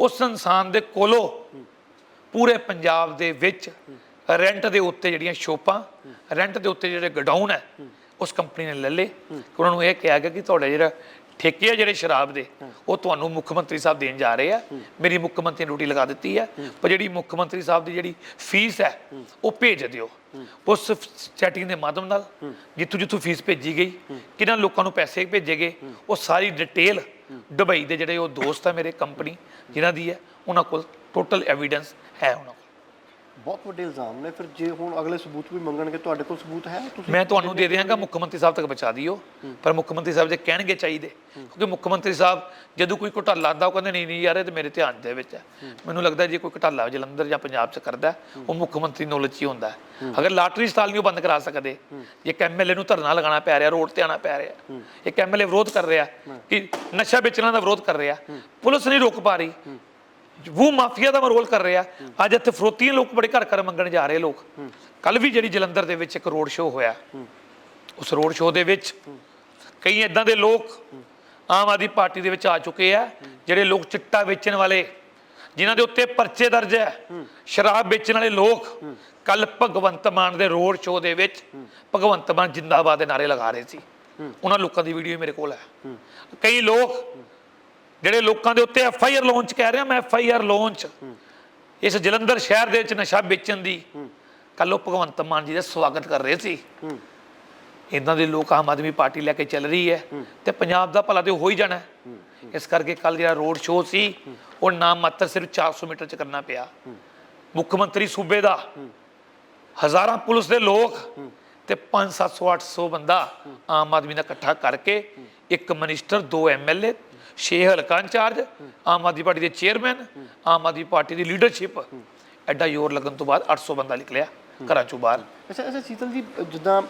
ਉਸ ਇਨਸਾਨ ਦੇ ਕੋਲੋਂ ਪੂਰੇ ਪੰਜਾਬ ਦੇ ਵਿੱਚ ਰੈਂਟ ਦੇ ਉੱਤੇ ਜਿਹੜੀਆਂ ਸ਼ੋਪਾਂ, ਰੈਂਟ ਦੇ ਉੱਤੇ ਜਿਹੜੇ ਗਡਾਊਨ ਹੈ, ਉਸ ਕੰਪਨੀ ਨੇ ਲੈ ਲਏ। ਉਹਨਾਂ ਨੂੰ ਇਹ ਕਿਹਾ ਗਿਆ ਕਿ ਤੁਹਾਡਾ ਜਿਹੜਾ ਠੇਕੇ ਆ ਜਿਹੜੇ ਸ਼ਰਾਬ ਦੇ, ਉਹ ਤੁਹਾਨੂੰ ਮੁੱਖ ਮੰਤਰੀ ਸਾਹਿਬ ਦੇਣ ਜਾ ਰਹੇ ਆ। ਮੇਰੀ ਮੁੱਖ ਮੰਤਰੀ ਨੇ ਡਿਊਟੀ ਲਗਾ ਦਿੱਤੀ ਹੈ ਪਰ ਜਿਹੜੀ ਮੁੱਖ ਮੰਤਰੀ ਸਾਹਿਬ ਦੀ ਜਿਹੜੀ ਫੀਸ ਹੈ, ਉਹ ਭੇਜ ਦਿਓ। ਉਸ ਚੈਟਿੰਗ ਦੇ ਮਾਧਿਅਮ ਨਾਲ ਜਿੱਥੋਂ ਜਿੱਥੋਂ ਫੀਸ ਭੇਜੀ ਗਈ ਕਿਹਨਾਂ ਲੋਕਾਂ ਨੂੰ ਪੈਸੇ ਭੇਜੇ ਗਏ, ਉਹ ਸਾਰੀ ਡਿਟੇਲ ਦੁਬਈ ਦੇ ਜਿਹੜੇ ਉਹ ਦੋਸਤ ਆ ਮੇਰੇ ਕੰਪਨੀ ਜਿਨ੍ਹਾਂ ਦੀ ਹੈ, ਉਹਨਾਂ ਕੋਲ ਟੋਟਲ ਐਵੀਡੈਂਸ ਹੈ ਉਹਨਾਂ ਬਹੁਤ ਵੱਡੇ ਇਲਜ਼ਾਮ ਨੇ ਫਿਰ ਜੇ ਹੁਣ ਅਗਲੇ ਸਬੂਤ ਵੀ ਮੰਗਣਗੇ ਤੁਹਾਡੇ ਕੋਲ ਸਬੂਤ ਹੈ? ਤੁਸੀਂ ਮੈਂ ਤੁਹਾਨੂੰ ਦੇ ਦਿਆਂਗਾ ਮੁੱਖ ਮੰਤਰੀ ਸਾਹਿਬ ਤੱਕ ਪਹੁੰਚਾ ਦਿਓ। ਪਰ ਮੁੱਖ ਮੰਤਰੀ ਸਾਹਿਬ ਜੇ ਕਹਿਣਗੇ ਚਾਹੀਦੇ ਕਿਉਂਕਿ ਮੁੱਖ ਮੰਤਰੀ ਸਾਹਿਬ ਜਦੋਂ ਕੋਈ ਘੁਟਾਲਾ ਆਉਂਦਾ ਉਹ ਕਹਿੰਦੇ ਨਹੀਂ ਨਹੀਂ ਯਾਰ ਇਹ ਤੇ ਮੇਰੇ ਧਿਆਨ ਦੇ ਵਿੱਚ ਹੈ। ਮੈਨੂੰ ਲੱਗਦਾ ਜੇ ਕੋਈ ਘੁਟਾਲਾ ਜਲੰਧਰ ਜਾਂ ਪੰਜਾਬ 'ਚ ਕਰਦਾ ਉਹ ਮੁੱਖ ਮੰਤਰੀ ਨੌਲੇਜ ਹੀ ਹੁੰਦਾ। ਅਗਰ ਲਾਟਰੀ ਸਟਾਲ ਨਹੀਂ ਉਹ ਬੰਦ ਕਰਾ ਸਕਦੇ। ਇੱਕ ਐਮਐਲਏ ਨੂੰ ਧਰਨਾ ਲਗਾਉਣਾ ਪੈ ਰਿਹਾ ਰੋਡ ਤੇ ਆਣਾ ਪੈ ਰਿਹਾ। ਇੱਕ ਐਮਐਲਏ ਵਿਰੋਧ ਕਰ ਰਿਹਾ ਕਿ ਨਸ਼ਾ ਵੇਚਣਾ ਦਾ ਵਿਰੋਧ ਕਰ ਰਿਹਾ। ਪੁਲਿਸ ਨਹੀਂ ਰੋਕ ਪਾ ਰਹੀ। ਉਹ ਮਾਫੀਆ ਦਾ ਰੋਲ ਕਰ ਰਿਹਾ। ਅੱਜ ਇੱਥੇ ਫਰੋਤੀਆਂ ਲੋਕ ਬੜੇ ਘਰ ਘਰ ਮੰਗਣ ਜਾ ਰਹੇ ਲੋਕ। ਕੱਲ ਵੀ ਜਿਹੜੀ ਜਲੰਧਰ ਦੇ ਵਿੱਚ ਇੱਕ ਰੋਡ ਸ਼ੋਅ ਹੋਇਆ। ਉਸ ਰੋਡ ਸ਼ੋਅ ਦੇ ਵਿੱਚ ਕਈ ਇਦਾਂ ਦੇ ਲੋਕ ਆਮ ਆਦਮੀ ਪਾਰਟੀ ਦੇ ਵਿੱਚ ਆ ਚੁੱਕੇ ਆ। ਜਿਹੜੇ ਲੋਕ ਚਿੱਟਾ ਵੇਚਣ ਵਾਲੇ ਜਿਨ੍ਹਾਂ ਦੇ ਉੱਤੇ ਪਰਚੇ ਦਰਜ ਹੈ। ਸ਼ਰਾਬ ਵੇਚਣ ਵਾਲੇ ਲੋਕ ਕੱਲ ਭਗਵੰਤ ਮਾਨ ਦੇ ਰੋਡ ਸ਼ੋਅ ਦੇ ਵਿੱਚ ਭਗਵੰਤ ਮਾਨ ਜਿੰਦਾਬਾਦ ਦੇ ਨਾਰੇ ਲਗਾ ਰਹੇ ਸੀ। ਉਹਨਾਂ ਲੋਕਾਂ ਦੀ ਵੀਡੀਓ ਮੇਰੇ ਕੋਲ ਹੈ। ਕਈ ਲੋਕ ਜਿਹੜੇ ਲੋਕਾਂ ਦੇ ਉੱਤੇ ਐਫ ਆਈ ਆਰ ਲਾਂਚ ਕਹਿ ਰਿਹਾ ਮੈਂ, ਐਫ ਆਈ ਆਰ ਲਾਂਚ। ਇਸ ਜਲੰਧਰ ਸ਼ਹਿਰ ਦੇ ਵਿੱਚ ਨਸ਼ਾ ਵੇਚਣ ਦੀ ਕੱਲ ਉਹ ਭਗਵੰਤ ਮਾਨ ਜੀ ਦਾ ਸਵਾਗਤ ਕਰ ਰਹੇ ਸੀ। ਇਦਾਂ ਦੇ ਲੋਕ ਆਮ ਆਦਮੀ ਪਾਰਟੀ ਲੈ ਕੇ ਚੱਲ ਰਹੀ ਹੈ ਤੇ ਪੰਜਾਬ ਦਾ ਭਲਾ ਤੇ ਹੋ ਹੀ ਜਾਣਾ ਇਸ ਕਰਕੇ ਕੱਲ ਜਿਹੜਾ ਰੋਡ ਸ਼ੋਅ ਸੀ, ਉਹ ਨਾਮ ਮਾਤਰ ਸਿਰਫ 400 ਮੀਟਰ ਚ ਕਰਨਾ ਪਿਆ। ਮੁੱਖ ਮੰਤਰੀ ਸੂਬੇ ਦਾ, ਹਜ਼ਾਰਾਂ ਪੁਲਿਸ ਦੇ ਲੋਕ ਤੇ 5 700 800 ਬੰਦਾ ਆਮ ਆਦਮੀ ਦਾ ਇਕੱਠਾ ਕਰਕੇ ਇੱਕ ਮਿਨਿਸਟਰ, ਦੋ ਐਮਐਲਏ ਛੇ ਹਲਕਾ ਇੰਚਾਰਜ ਆਮ ਆਦਮੀ ਪਾਰਟੀ ਦੇ ਚੇਅਰਮੈਨ ਆਮ ਆਦਮੀ ਪਾਰਟੀ ਦੀ ਲੀਡਰਸ਼ਿਪ ਐਡਾ ਜ਼ੋਰ ਲੱਗਣ ਤੋਂ ਬਾਅਦ 800 ਬੰਦਾ ਨਿਕਲਿਆ ਘਰਾਂ ਚੋਂ ਬਾਹਰ। ਅੱਛਾ ਅੱਛਾ ਸ਼ੀਤਲ ਜੀ ਜਿੱਦਾਂ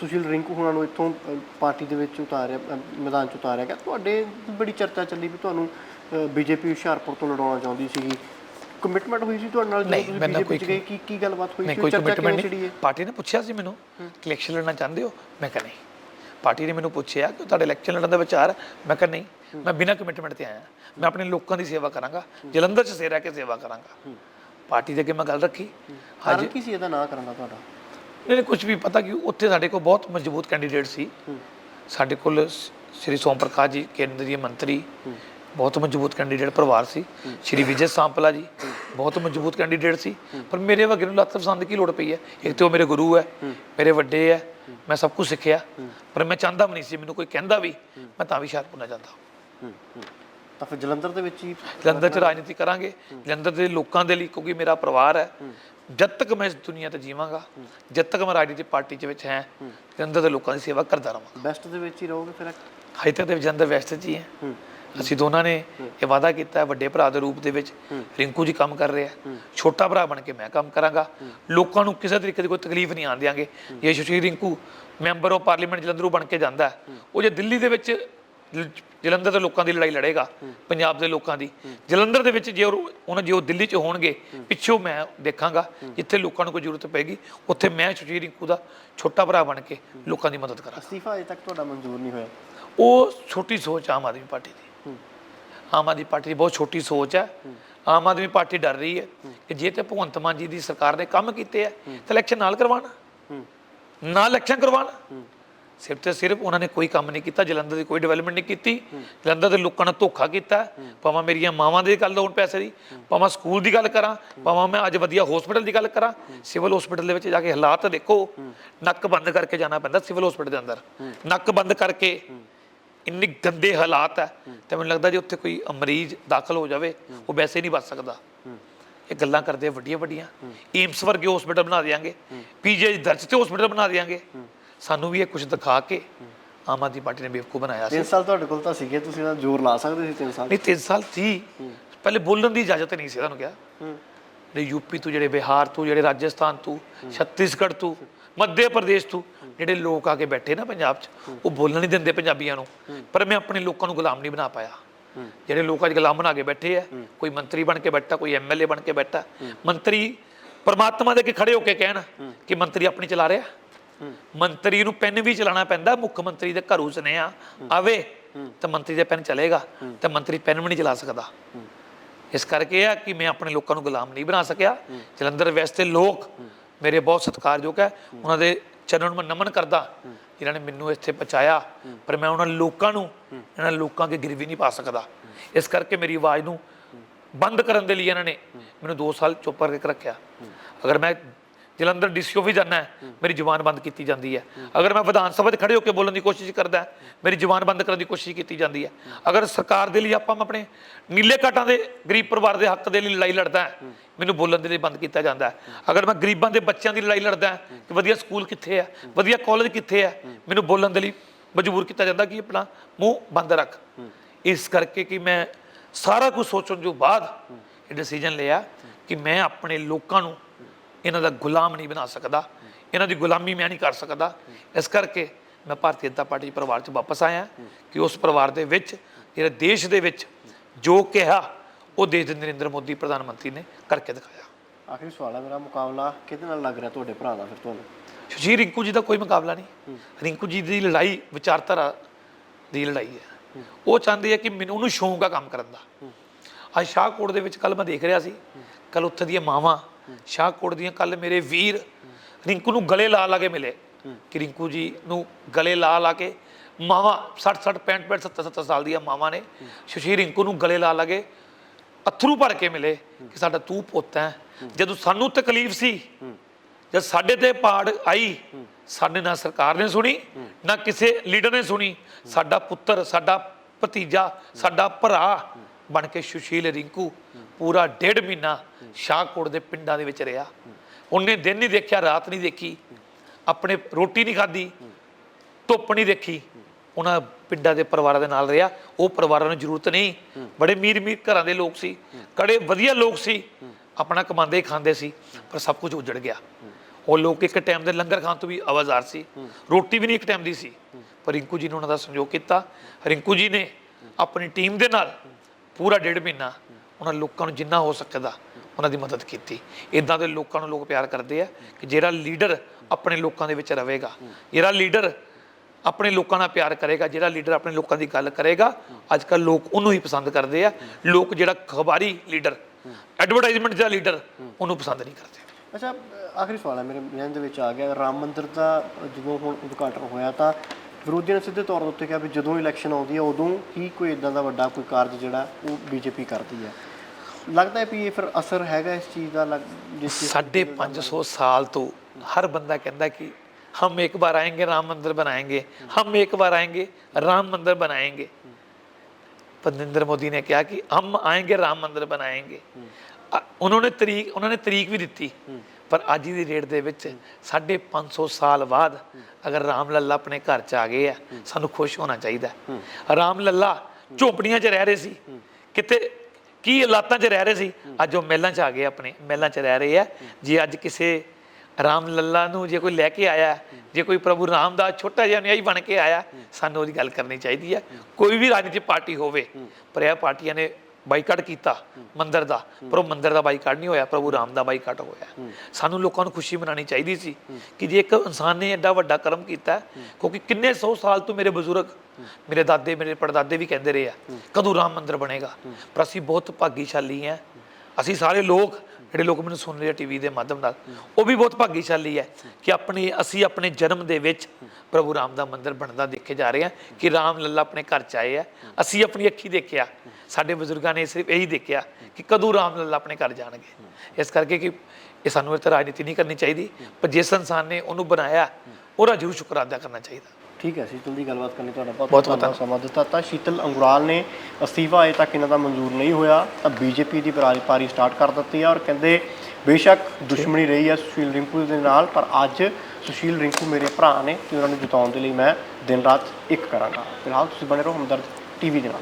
ਸੁਸ਼ੀਲ ਰਿੰਕੂ ਹੁਣਾਂ ਨੂੰ ਇੱਥੋਂ ਪਾਰਟੀ ਦੇ ਵਿੱਚ ਉਤਾਰਿਆ ਮੈਦਾਨ 'ਚ ਉਤਾਰਿਆ ਗਿਆ। ਤੁਹਾਡੇ ਬੜੀ ਚਰਚਾ ਚੱਲੀ ਵੀ ਤੁਹਾਨੂੰ ਬੀਜੇਪੀ ਹੁਸ਼ਿਆਰਪੁਰ ਤੋਂ ਲੜਾਉਣਾ ਚਾਹੁੰਦੀ ਸੀਗੀ। ਕਮਿਟਮੈਂਟ ਹੋਈ ਸੀ ਤੁਹਾਡੇ ਨਾਲ ਜਦੋਂ ਤੁਸੀਂ ਮੇਰੇ ਨਾਲ ਬੀਜੇਪੀ 'ਚ ਕੋਈ- ਗਏ ਕੀ ਕੀ ਗੱਲਬਾਤ ਹੋਈ ਸੀ? ਚਰਚਾ ਛਿੜੀ ਨਹੀਂ। ਹੈ ਪਾਰਟੀ ਨੇ ਪੁੱਛਿਆ ਸੀ ਮੈਨੂੰ ਕਿ ਇਲੈਕਸ਼ਨ ਲੜਨਾ ਚਾਹੁੰਦੇ ਹੋ? ਮੈਂ ਕਿਹਾ ਨਹੀਂ। ਪਾਰਟੀ ਨੇ ਮੈਨੂੰ ਪੁੱਛਿਆ ਕਿ ਤੁਹਾਡੇ ਇਲੈਕਸ਼ਨ ਲੜਨ ਦਾ ਵਿਚਾਰ? ਮੈਂ ਕਿਹਾ ਨਹੀਂ। ਮੈਂ ਬਿਨਾਂ ਕਮਿਟਮੈਂਟ ਤੇ ਆਇਆ। ਮੈਂ ਆਪਣੇ ਲੋਕਾਂ ਦੀ ਸੇਵਾ ਕਰਾਂਗਾ ਜਲੰਧਰ 'ਚ ਸੇ ਰਹਿ ਕੇ ਸੇਵਾ ਕਰਾਂਗਾ। ਪਾਰਟੀ ਦੇ ਅੱਗੇ ਮੈਂ ਗੱਲ ਰੱਖੀ। ਕਾਰਨ ਕੀ ਸੀ ਇਹਦਾ ਨਾਂ ਕਰਨ ਦਾ ਤੁਹਾਡਾ? ਨਹੀਂ ਕੁਝ ਵੀ ਪਤਾ ਕਿ ਉੱਥੇ ਸਾਡੇ ਕੋਲ ਬਹੁਤ ਮਜ਼ਬੂਤ ਕੈਂਡੀਡੇਟ ਸੀ। ਸਾਡੇ ਕੋਲ ਸ਼੍ਰੀ ਸੋਮ ਪ੍ਰਕਾਸ਼ ਜੀ ਕੇਂਦਰੀ ਮੰਤਰੀ ਬਹੁਤ ਮਜ਼ਬੂਤ ਕੈਂਡੀਡੇਟ ਪਰਿਵਾਰ ਸੀ। ਸ਼੍ਰੀ ਵਿਜੇ ਸਾਂਪਲਾ ਜੀ ਬਹੁਤ ਮਜ਼ਬੂਤ ਕੈਂਡੀਡੇਟ ਸੀ। ਪਰ ਮੇਰੇ ਵਰਗੇ ਨੂੰ ਲੱਤ ਪਸੰਦ ਕੀ ਲੋੜ ਪਈ ਹੈ? ਇੱਕ ਤੇ ਉਹ ਮੇਰੇ ਗੁਰੂ ਹੈ ਮੇਰੇ ਵੱਡੇ ਹੈ ਮੈਂ ਸਭ ਕੁਝ ਸਿੱਖਿਆ। ਪਰ ਮੈਂ ਚਾਹੁੰਦਾ ਵੀ ਨਹੀਂ ਸੀ ਮੈਨੂੰ ਕੋਈ ਕਹਿੰਦਾ ਵੀ ਮੈਂ ਤਾਂ ਵੀ ਨਾ ਜਾਂਦਾ। ਤਾਂ ਫਿਰ ਜਲੰਧਰ ਦੇ ਵਿੱਚ ਹੀ ਜਲੰਧਰ 'ਚ ਰਾਜਨੀਤੀ ਕਰਾਂਗੇ। ਜਲੰਧਰ ਦੇ ਲੋਕਾਂ ਦੇ ਲਈ ਕਿਉਂਕਿ ਮੇਰਾ ਪਰਿਵਾਰ ਹੈ ਜਦ ਤੱਕ ਮੈਂ ਇਸ ਦੁਨੀਆ ਤੇ ਜੀਵਾਂਗਾ ਜਦ ਤੱਕ ਮੈਂ ਰਾਜਨੀਤੀ ਪਾਰਟੀ 'ਚ ਵਿੱਚ ਹੈ ਜਲੰਧਰ ਦੇ ਲੋਕਾਂ ਦੀ ਸੇਵਾ ਕਰਦਾ ਰਹਾਂਗਾ। ਬੈਸਟ ਦੇ ਵਿੱਚ ਹੀ ਰਹੋਗੇ ਫਿਰ ਹਜੇ ਤੱਕ ਤੇ ਜਲੰਧਰ ਵੈਸਟ 'ਚ ਹੀ ਹੈ। ਅਸੀਂ ਦੋਨਾਂ ਨੇ ਇਹ ਵਾਅਦਾ ਕੀਤਾ ਹੈ ਵੱਡੇ ਭਰਾ ਦੇ ਰੂਪ ਦੇ ਵਿੱਚ ਰਿੰਕੂ ਜੀ ਕੰਮ ਕਰ ਰਿਹਾ ਛੋਟਾ ਭਰਾ ਬਣ ਕੇ ਮੈਂ ਕੰਮ ਕਰਾਂਗਾ। ਲੋਕਾਂ ਨੂੰ ਕਿਸੇ ਤਰੀਕੇ ਦੀ ਕੋਈ ਤਕਲੀਫ ਨਹੀਂ ਆਉਣ ਦਿਆਂਗੇ। ਇਹ Sushil Rinku member of parliament ਜਲੰਧਰੋਂ ਬਣ ਕੇ ਜਾਂਦਾ ਉਹ ਜੇ ਦਿੱਲੀ ਦੇ ਵਿੱਚ ਜਲੰਧਰ ਦੇ ਲੋਕਾਂ ਦੀ ਲੜਾਈ ਲੜੇਗਾ ਪੰਜਾਬ ਦੇ ਲੋਕਾਂ ਦੀ। ਜਲੰਧਰ ਦੇ ਵਿੱਚ ਜੇ ਉਹ- ਉਹਨਾਂ ਜੇ ਉਹ ਦਿੱਲੀ 'ਚ ਹੋਣਗੇ ਪਿੱਛੋਂ ਮੈਂ ਦੇਖਾਂਗਾ ਜਿੱਥੇ ਲੋਕਾਂ ਨੂੰ ਕੋਈ ਜ਼ਰੂਰਤ ਪੈਗੀ ਉੱਥੇ ਮੈਂ ਸੁਸ਼ੀਲ ਰਿੰਕੂ ਦਾ ਛੋਟਾ ਭਰਾ ਬਣ ਕੇ ਲੋਕਾਂ ਦੀ ਮਦਦ ਕਰਾਂਗਾ। ਅਸਤੀਫਾ ਅਜੇ ਤੱਕ ਤੁਹਾਡਾ ਮਨਜ਼ੂਰ ਨਹੀਂ ਹੋਇਆ। ਉਹ ਛੋਟੀ ਸੋਚ ਆ ਆਮ ਆਦਮੀ ਪਾਰਟੀ ਦੀ। ਆਮ ਆਦਮੀ ਪਾਰਟੀ ਦੀ ਬਹੁਤ ਛੋਟੀ ਸੋਚ ਹੈ। ਆਮ ਆਦਮੀ ਪਾਰਟੀ ਡਰ ਰਹੀ ਹੈ ਕਿ ਜੇ ਤੇ ਭਗਵੰਤ ਮਾਨ ਜੀ ਦੀ ਸਰਕਾਰ ਨੇ ਕੰਮ ਕੀਤੇ ਆ ਤਾਂ ਇਲੈਕਸ਼ਨ ਨਾਲ ਕਰਵਾਉਣਾ। ਨਾਲ ਇਲੈਕਸ਼ਨ ਕਰਵਾਉਣਾ। ਸਿਰਫ ਤੇ ਸਿਰਫ ਉਹਨਾਂ ਨੇ ਕੋਈ ਕੰਮ ਨਹੀਂ ਕੀਤਾ, ਜਲੰਧਰ ਦੀ ਕੋਈ ਡਿਵੈਲਪਮੈਂਟ ਨਹੀਂ ਕੀਤੀ। ਜਲੰਧਰ ਦੇ ਲੋਕਾਂ ਨਾਲ ਧੋਖਾ ਕੀਤਾ। ਭਾਵੇਂ ਮੇਰੀਆਂ ਮਾਵਾਂ ਦੀ ਗੱਲ ਹੋਣ ਪੈਸੇ ਦੀ, ਭਾਵੇਂ ਸਕੂਲ ਦੀ ਗੱਲ ਕਰਾਂ, ਭਾਵੇਂ ਮੈਂ ਅੱਜ ਵਧੀਆ ਹਸਪੀਟਲ ਦੀ ਗੱਲ ਕਰਾਂ ਸਿਵਲ ਹਸਪੀਟਲ ਦੇ ਵਿੱਚ ਜਾ ਕੇ ਹਾਲਾਤ ਦੇਖੋ। ਨੱਕ ਬੰਦ ਕਰਕੇ ਜਾਣਾ ਪੈਂਦਾ ਸਿਵਲ ਹਸਪੀਟਲ ਦੇ ਅੰਦਰ। ਨੱਕ ਬੰਦ ਕਰਕੇ ਇੰਨੇ ਗੰਦੇ ਹਾਲਾਤ ਹੈ ਤੇ ਮੈਨੂੰ ਲੱਗਦਾ ਜੇ ਉੱਥੇ ਕੋਈ ਮਰੀਜ਼ ਦਾਖਲ ਹੋ ਜਾਵੇ, ਉਹ ਵੈਸੇ ਨਹੀਂ ਬਚ ਸਕਦਾ। ਇਹ ਗੱਲਾਂ ਕਰਦੇ ਵੱਡੀਆਂ ਵੱਡੀਆਂ ਏਮਸ ਵਰਗੇ ਹਸਪੀਟਲ ਬਣਾ ਦੇਾਂਗੇ ਪੀਜੀਆਈ ਦਰਜ ਤੇ ਹਸਪੀਟਲ ਬਣਾ ਦੇਾਂਗੇ ਸਾਨੂੰ ਵੀ ਇਹ ਕੁਝ ਦਿਖਾ ਕੇ ਆਮ ਆਦਮੀ ਪਾਰਟੀ ਨੇ ਬੇਵਕੂਫ ਬਣਾਇਆ ਸੀ। 3 ਸਾਲ ਤੁਹਾਡੇ ਕੋਲ ਤਾਂ ਸੀਗੇ ਤੁਸੀਂ ਉਹਦਾ ਜ਼ੋਰ ਲਾ ਸਕਦੇ ਸੀ 3 ਸਾਲ ਨਹੀਂ 3 ਸਾਲ ਸੀ। ਪਹਿਲੇ ਬੋਲਣ ਦੀ ਇਜਾਜ਼ਤ ਨਹੀਂ ਸੀ ਤੁਹਾਨੂੰ ਕਿਹਾ। ਜਿਹੜੇ ਯੂਪੀ ਤੋਂ ਜਿਹੜੇ ਬਿਹਾਰ ਤੋਂ ਜਿਹੜੇ ਰਾਜਸਥਾਨ ਤੋਂ ਛੱਤੀਸਗੜ੍ਹ ਤੋਂ ਮੱਧ ਪ੍ਰਦੇਸ਼ ਤੋਂ ਜਿਹੜੇ ਲੋਕ ਆ ਕੇ ਬੈਠੇ ਨਾ ਪੰਜਾਬ 'ਚ ਉਹ ਬੋਲਣ ਨਹੀਂ ਦਿੰਦੇ ਪੰਜਾਬੀਆਂ ਨੂੰ। ਪਰ ਮੈਂ ਆਪਣੇ ਲੋਕਾਂ ਨੂੰ ਗੁਲਾਮ ਨਹੀਂ ਬਣਾ ਪਾਇਆ। ਜਿਹੜੇ ਲੋਕ ਅੱਜ ਗੁਲਾਮ ਬਣਾ ਕੇ ਬੈਠੇ ਆ ਕੋਈ ਮੰਤਰੀ ਬਣ ਕੇ ਬੈਠਾ ਕੋਈ ਐਮਐਲਏ ਬਣ ਕੇ ਬੈਠਾ ਮੰਤਰੀ ਪਰਮਾਤਮਾ ਦੇ ਕੇ ਖੜੇ ਹੋ ਕੇ ਕਹਿਣ ਕਿ ਮੰਤਰੀ ਆਪਣੀ ਚਲਾ ਰਿਹਾ। ਮੰਤਰੀ ਨੂੰ ਪੈਨ ਵੀ ਚਲਾਉਣਾ ਪੈਂਦਾ, ਮੁੱਖ ਮੰਤਰੀ ਦੇ ਘਰੋਂ ਸੁਨੇਹਾ ਆਵੇ ਤਾਂ ਮੰਤਰੀ ਦੇ ਪੈਨ ਚੱਲੇਗਾ, ਤੇ ਮੰਤਰੀ ਪੈਨ ਵੀ ਨਹੀਂ ਚਲਾ ਸਕਦਾ। ਇਸ ਕਰਕੇ ਆ ਕਿ ਮੈਂ ਆਪਣੇ ਲੋਕਾਂ ਨੂੰ ਗੁਲਾਮ ਨਹੀਂ ਬਣਾ ਸਕਿਆ। ਜਲੰਧਰ ਵੈਸਟ ਦੇ ਲੋਕ ਮੇਰੇ ਬਹੁਤ ਸਤਿਕਾਰਯੋਗ ਹੈ। ਉਹਨਾਂ ਦੇ ਚਰਨ ਨੂੰ ਮੈਂ ਨਮਨ ਕਰਦਾ, ਜਿਨ੍ਹਾਂ ਨੇ ਮੈਨੂੰ ਇੱਥੇ ਪਹੁੰਚਾਇਆ, ਪਰ ਮੈਂ ਉਹਨਾਂ ਲੋਕਾਂ ਨੂੰ, ਇਹਨਾਂ ਲੋਕਾਂ ਕੇ ਗਿਰਵੀ ਨਹੀਂ ਪਾ ਸਕਦਾ। ਇਸ ਕਰਕੇ ਮੇਰੀ ਆਵਾਜ਼ ਨੂੰ ਬੰਦ ਕਰਨ ਦੇ ਲਈ ਇਹਨਾਂ ਨੇ ਮੈਨੂੰ 2 ਸਾਲ ਚੁੱਪ ਕਰਕੇ ਰੱਖਿਆ। ਅਗਰ ਮੈਂ ਜਲੰਧਰ ਡੀਸੀ ਆਫਿਸ ਜਾਣਾ ਹੈ, ਮੇਰੀ ਜ਼ੁਬਾਨ ਬੰਦ ਕੀਤੀ ਜਾਂਦੀ ਹੈ। ਅਗਰ ਮੈਂ ਵਿਧਾਨ ਸਭਾ 'ਚ ਖੜੇ ਹੋ ਕੇ ਬੋਲਣ ਦੀ ਕੋਸ਼ਿਸ਼ ਕਰਦਾ ਮੇਰੀ ਜ਼ੁਬਾਨ ਬੰਦ ਕਰਨ ਦੀ ਕੋਸ਼ਿਸ਼ ਕੀਤੀ ਜਾਂਦੀ ਹੈ। ਅਗਰ ਸਰਕਾਰ ਦੇ ਲਈ ਆਪਾਂ ਆਪਣੇ ਨੀਲੇ ਕਾਟਾਂ ਦੇ ਗਰੀਬ ਪਰਿਵਾਰ ਦੇ ਹੱਕ ਦੇ ਲਈ ਲੜਾਈ ਲੜਦਾ ਮੈਨੂੰ ਬੋਲਣ ਦੇ ਲਈ ਬੰਦ ਕੀਤਾ ਜਾਂਦਾ ਹੈ। ਅਗਰ ਮੈਂ ਗਰੀਬਾਂ ਦੇ ਬੱਚਿਆਂ ਦੀ ਲੜਾਈ ਲੜਦਾ ਕਿ ਵਧੀਆ ਸਕੂਲ ਕਿੱਥੇ ਹੈ, ਵਧੀਆ ਕਾਲਜ ਕਿੱਥੇ ਹੈ, ਮੈਨੂੰ ਬੋਲਣ ਦੇ ਲਈ ਮਜਬੂਰ ਕੀਤਾ ਜਾਂਦਾ ਕਿ ਆਪਣਾ ਮੂੰਹ ਬੰਦ ਰੱਖ। ਇਸ ਕਰਕੇ ਕਿ ਮੈਂ ਸਾਰਾ ਕੁਝ ਸੋਚਣ ਤੋਂ ਬਾਅਦ ਇਹ ਡਿਸੀਜਨ ਲਿਆ ਕਿ ਮੈਂ ਆਪਣੇ ਲੋਕਾਂ ਨੂੰ ਇਹਨਾਂ ਦਾ ਗੁਲਾਮ ਨਹੀਂ ਬਣਾ ਸਕਦਾ ਇਹਨਾਂ ਦੀ ਗੁਲਾਮੀ ਮੈਂ ਨਹੀਂ ਕਰ ਸਕਦਾ। ਇਸ ਕਰਕੇ ਮੈਂ ਭਾਰਤੀ ਜਨਤਾ ਪਾਰਟੀ ਪਰਿਵਾਰ 'ਚ ਵਾਪਸ ਆਇਆ ਕਿ ਉਸ ਪਰਿਵਾਰ ਦੇ ਵਿੱਚ ਜਿਹੜਾ ਦੇਸ਼ ਦੇ ਵਿੱਚ ਜੋ ਕਿਹਾ ਉਹ ਦੇਸ਼ ਦੇ ਨਰਿੰਦਰ ਮੋਦੀ ਪ੍ਰਧਾਨ ਮੰਤਰੀ ਨੇ ਕਰਕੇ ਦਿਖਾਇਆ। ਆਖਰੀ ਸਵਾਲ ਹੈ ਮੇਰਾ ਮੁਕਾਬਲਾ ਕਿਹਦੇ ਨਾਲ ਲੱਗ ਰਿਹਾ ਤੁਹਾਡੇ ਭਰਾ ਦਾ ਫਿਰ ਤੁਹਾਨੂੰ? ਸੁਸ਼ੀਲ ਰਿੰਕੂ ਜੀ ਦਾ ਕੋਈ ਮੁਕਾਬਲਾ ਨਹੀਂ। ਰਿੰਕੂ ਜੀ ਦੀ ਲੜਾਈ ਵਿਚਾਰਧਾਰਾ ਦੀ ਲੜਾਈ ਹੈ। ਉਹ ਚਾਹੁੰਦੇ ਆ ਕਿ ਮੈਨੂੰ ਉਹਨੂੰ ਸ਼ੌਂਕ ਆ ਕੰਮ ਕਰਨ ਦਾ। ਅੱਜ ਸ਼ਾਹਕੋਟ ਦੇ ਵਿੱਚ ਕੱਲ ਮੈਂ ਦੇਖ ਰਿਹਾ ਸੀ ਕੱਲ ਉੱਥੇ ਦੀਆਂ ਮਾਵਾਂ ਸ਼ਾਹਕੋਟ ਦੀਆਂ ਕੱਲ ਮੇਰੇ ਵੀਰ ਰਿੰਕੂ ਨੂੰ ਗਲੇ ਲਾ ਲਾ ਕੇ ਮਿਲੇ। ਕਿ ਰਿੰਕੂ ਜੀ ਨੂੰ ਗਲੇ ਲਾ ਲਾ ਕੇ ਮਾਵਾਂ 60 60 65 65 70 70 ਸਾਲ ਦੀਆਂ ਮਾਵਾਂ ਨੇ। ਸੁਸ਼ੀਲ ਰਿੰਕੂ ਨੂੰ ਗਲੇ ਲਾ ਲਾ ਕੇ ਅਥਰੂ ਭਰ ਕੇ ਮਿਲੇ ਕਿ ਸਾਡਾ ਤੂੰ ਪੁੱਤ ਹੈ। ਜਦੋਂ ਸਾਨੂੰ ਤਕਲੀਫ ਸੀ, ਜਦ ਸਾਡੇ ਤੇ ਪਾੜ ਆਈ, ਸਾਡੇ ਨਾ ਸਰਕਾਰ ਨੇ ਸੁਣੀ, ਨਾ ਕਿਸੇ ਲੀਡਰ ਨੇ ਸੁਣੀ। ਸਾਡਾ ਪੁੱਤਰ, ਸਾਡਾ ਭਤੀਜਾ, ਸਾਡਾ ਭਰਾ ਬਣ ਕੇ ਸੁਸ਼ੀਲ ਰਿੰਕੂ ਪੂਰਾ ਡੇਢ ਮਹੀਨਾ ਸ਼ਾਹਕੋਟ ਦੇ ਪਿੰਡਾਂ ਦੇ ਵਿੱਚ ਰਿਹਾ। ਉਹਨੇ ਦਿਨ ਨਹੀਂ ਦੇਖਿਆ, ਰਾਤ ਨਹੀਂ ਦੇਖੀ। ਆਪਣੇ ਰੋਟੀ ਨਹੀਂ ਖਾਧੀ, ਧੁੱਪ ਨਹੀਂ ਦੇਖੀ। ਉਹਨਾਂ ਪਿੰਡਾਂ ਦੇ ਪਰਿਵਾਰਾਂ ਦੇ ਨਾਲ ਰਿਹਾ। ਉਹ ਪਰਿਵਾਰਾਂ ਨੂੰ ਜ਼ਰੂਰਤ ਨਹੀਂ। ਬੜੇ ਮੀਰ ਮੀਰ ਘਰਾਂ ਦੇ ਲੋਕ ਸੀ। ਕੜੇ ਵਧੀਆ ਲੋਕ ਸੀ। ਆਪਣਾ ਕਮਾਉਂਦੇ ਹੀ ਖਾਂਦੇ ਸੀ। ਪਰ ਸਭ ਕੁਝ ਉਜੜ ਗਿਆ। ਉਹ ਲੋਕ ਇੱਕ ਟਾਈਮ ਦੇ ਲੰਗਰ ਖਾਣ ਤੋਂ ਵੀ ਆਵਾਜ਼ਾਰ ਸੀ। ਰੋਟੀ ਵੀ ਨਹੀਂ ਇੱਕ ਟਾਈਮ ਦੀ ਸੀ। ਪਰ ਰਿੰਕੂ ਜੀ ਨੇ ਉਹਨਾਂ ਦਾ ਸੰਯੋਗ ਕੀਤਾ। ਰਿੰਕੂ ਜੀ ਨੇ ਆਪਣੀ ਟੀਮ ਦੇ ਨਾਲ ਪੂਰਾ ਡੇਢ ਮਹੀਨਾ ਉਹਨਾਂ ਲੋਕਾਂ ਨੂੰ ਜਿੰਨਾ ਹੋ ਸਕਦਾ ਉਹਨਾਂ ਦੀ ਮਦਦ ਕੀਤੀ। ਇਦਾਂ ਦੇ ਲੋਕਾਂ ਨੂੰ ਲੋਕ ਪਿਆਰ ਕਰਦੇ ਆ ਕਿ ਜਿਹੜਾ ਲੀਡਰ ਆਪਣੇ ਲੋਕਾਂ ਦੇ ਵਿੱਚ ਰਹੇਗਾ, ਜਿਹੜਾ ਲੀਡਰ ਆਪਣੇ ਲੋਕਾਂ ਨਾਲ ਪਿਆਰ ਕਰੇਗਾ, ਜਿਹੜਾ ਲੀਡਰ ਆਪਣੇ ਲੋਕਾਂ ਦੀ ਗੱਲ ਕਰੇਗਾ ਅੱਜ ਕੱਲ ਲੋਕ ਉਹਨੂੰ ਹੀ ਪਸੰਦ ਕਰਦੇ ਆ। ਲੋਕ ਜਿਹੜਾ ਖਬਰੀ ਲੀਡਰ, ਐਡਵਰਟਾਈਜ਼ਮੈਂਟ ਦਾ ਲੀਡਰ, ਉਹਨੂੰ ਪਸੰਦ ਨਹੀਂ ਕਰਦੇ। ਅੱਛਾ, ਆਖਰੀ ਸਵਾਲ ਹੈ, ਮੇਰੇ ਮਨ ਦੇ ਵਿੱਚ ਆ ਗਿਆ, ਰਾਮ ਮੰਦਿਰ ਦਾ ਜਦੋਂ ਹੁਣ ਉਦਘਾਟਨ ਹੋਇਆ ਤਾਂ ਵਿਰੋਧੀਆਂ ਨੇ ਸਿੱਧੇ ਤੌਰ ਦੇ ਉੱਤੇ ਕਿਹਾ ਵੀ ਜਦੋਂ ਇਲੈਕਸ਼ਨ ਆਉਂਦੀ ਹੈ, ਉਦੋਂ ਹੀ ਕੋਈ ਇਦਾਂ ਦਾ ਵੱਡਾ ਕੋਈ ਕਾਰਜ ਜਿਹੜਾ ਉਹ ਬੀਜੇਪੀ ਕਰਦੀ ਹੈ। ਲੱਗਦਾ ਹੈ ਵੀ ਇਹ ਫਿਰ ਅਸਰ ਹੈਗਾ ਇਸ ਚੀਜ਼ ਦਾ ਲੱਗ- ਜਿਸ ਚੀਜ਼ साढ़े पाँच सौ साल तो हर बंदा कहता कि हम एक बार आएंगे राम मंदिर बनाएंगे हम एक बार आएंगे राम मंदिर बनाएंगे पर नरेंद्र मोदी ने कहा कि हम आएंगे राम मंदिर बनाएंगे अ- उन्होंने तरीक उन्होंने तरीक भी ਦਿੱਤੀ ਪਰ ਅੱਜ ਦੀ ਡੇਟ ਦੇ ਵਿੱਚ 550 ਸਾਲ ਬਾਅਦ ਅਗਰ ਰਾਮ ਲੱਲਾ ਆਪਣੇ ਘਰ ਚ ਆ ਗਏ ਆ ਸਾਨੂੰ ਖੁਸ਼ ਹੋਣਾ ਚਾਹੀਦਾ ਹੈ। ਰਾਮ ਲੱਲਾ ਝੋਪੜੀਆਂ 'ਚ ਰਹਿ ਰਹੇ ਸੀ ਕਿਤੇ ਕੀ ਹਾਲਾਤਾਂ 'ਚ ਰਹਿ ਰਹੇ ਸੀ? ਅੱਜ ਉਹ ਮਹਿਲਾਂ 'ਚ ਆ ਗਏ ਆਪਣੇ, ਮਹਿਲਾਂ 'ਚ ਰਹਿ ਰਹੇ ਆ। ਜੇ ਅੱਜ ਕਿਸੇ ਰਾਮ ਲੱਲਾ ਨੂੰ ਜੇ ਕੋਈ ਲੈ ਕੇ ਆਇਆ, ਜੇ ਕੋਈ ਪ੍ਰਭੂ ਰਾਮਦਾਸ ਛੋਟਾ ਜਿਹਾ ਨਿਆਈ ਬਣ ਕੇ ਆਇਆ, ਸਾਨੂੰ ਉਹਦੀ ਗੱਲ ਕਰਨੀ ਚਾਹੀਦੀ ਹੈ ਕੋਈ ਵੀ ਰਾਜਨੀਤਿਕ ਪਾਰਟੀ ਹੋਵੇ, ਪਰ ਇਹ ਪਾਰਟੀਆਂ ਨੇ ਬਾਈਕਾਟ ਕੀਤਾ ਮੰਦਰ ਦਾ। ਪਰ ਉਹ ਮੰਦਰ ਦਾ ਬਾਈਕਾਟ ਨਹੀਂ ਹੋਇਆ ਪ੍ਰਭੂ ਰਾਮ ਦਾ ਬਾਈਕਾਟ ਹੋਇਆ। ਸਾਨੂੰ ਲੋਕਾਂ ਨੂੰ ਖੁਸ਼ੀ ਮਨਾਉਣੀ ਚਾਹੀਦੀ ਸੀ ਕਿ ਜੇ ਇੱਕ ਇਨਸਾਨ ਨੇ ਐਡਾ ਵੱਡਾ ਕਰਮ ਕੀਤਾ ਕਿਉਂਕਿ ਕਿੰਨੇ ਸੌ ਸਾਲ ਤੋਂ ਮੇਰੇ ਬਜ਼ੁਰਗ ਮੇਰੇ ਦਾਦੇ ਮੇਰੇ ਪੜਦਾਦੇ ਵੀ ਕਹਿੰਦੇ ਰਹੇ ਆ ਕਦੋਂ ਰਾਮ ਮੰਦਰ ਬਣੇਗਾ? ਪਰ ਅਸੀਂ ਬਹੁਤ ਭਾਗੀਸ਼ਾਲੀ ਆ ਅਸੀਂ ਸਾਰੇ ਲੋਕ ਜਿਹੜੇ ਲੋਕ ਮੈਨੂੰ ਸੁਣ ਰਹੇ ਆ ਟੀਵੀ ਦੇ ਮਾਧਿਅਮ ਨਾਲ, ਉਹ ਵੀ ਬਹੁਤ ਭਾਗੀਸ਼ਾਲੀ ਹੈ ਕਿ ਆਪਣੇ, ਅਸੀਂ ਆਪਣੇ ਜਨਮ ਦੇ ਵਿੱਚ ਪ੍ਰਭੂ ਰਾਮ ਦਾ ਮੰਦਿਰ ਬਣਦਾ ਦੇਖੇ ਜਾ ਰਹੇ ਹਾਂ ਕਿ ਰਾਮ ਲੱਲਾ ਆਪਣੇ ਘਰ ਚ ਆਏ ਆ। ਅਸੀਂ ਆਪਣੀ ਅੱਖੀ ਦੇਖਿਆ, ਸਾਡੇ ਬਜ਼ੁਰਗਾਂ ਨੇ ਸਿਰਫ ਇਹੀ ਦੇਖਿਆ ਕਿ ਕਦੋਂ ਰਾਮ ਲੱਲਾ ਆਪਣੇ ਘਰ ਜਾਣਗੇ। ਇਸ ਕਰਕੇ ਕਿ ਇਹ ਸਾਨੂੰ ਇਹ ਤਾਂ ਰਾਜਨੀਤੀ ਨਹੀਂ ਕਰਨੀ ਚਾਹੀਦੀ, ਪਰ ਜਿਸ ਇਨਸਾਨ ਨੇ ਉਹਨੂੰ ਬਣਾਇਆ, ਉਹਦਾ ਜ਼ਰੂਰ ਸ਼ੁਕਰ ਅਦਾ ਕਰਨਾ ਚਾਹੀਦਾ। ਠੀਕ ਹੈ ਸ਼ੀਤਲ ਦੀ ਗੱਲਬਾਤ ਕਰਨੀ ਤੁਹਾਡਾ ਬਹੁਤ ਬਹੁਤ ਧੰਨਵਾਦ ਸਮਾਂ ਦਿੱਤਾ। ਤਾਂ ਸ਼ੀਤਲ ਅੰਗੁਰਾਲ ਨੇ ਅਸਤੀਫਾ ਅਜੇ ਤੱਕ ਇਹਨਾਂ ਦਾ ਮਨਜ਼ੂਰ ਨਹੀਂ ਹੋਇਆ। ਤਾਂ ਬੀਜੇਪੀ ਦੀ ਪਾਰੀ ਸਟਾਰਟ ਕਰ ਦਿੱਤੀ ਹੈ ਔਰ ਕਹਿੰਦੇ ਬੇਸ਼ੱਕ ਦੁਸ਼ਮਣੀ ਰਹੀ ਹੈ ਸੁਸ਼ੀਲ ਰਿੰਕੂ ਦੇ ਨਾਲ ਪਰ ਅੱਜ ਸੁਸ਼ੀਲ ਰਿੰਕੂ ਮੇਰੇ ਭਰਾ ਨੇ ਤੇ ਉਹਨਾਂ ਨੂੰ ਜਿਤਾਉਣ ਦੇ ਲਈ ਮੈਂ ਦਿਨ ਰਾਤ ਇੱਕ ਕਰਾਂਗਾ। ਫਿਲਹਾਲ ਤੁਸੀਂ ਬਣੇ ਰਹੋ ਹਮਦਰਦ ਟੀਵੀ ਦੇ ਨਾਲ।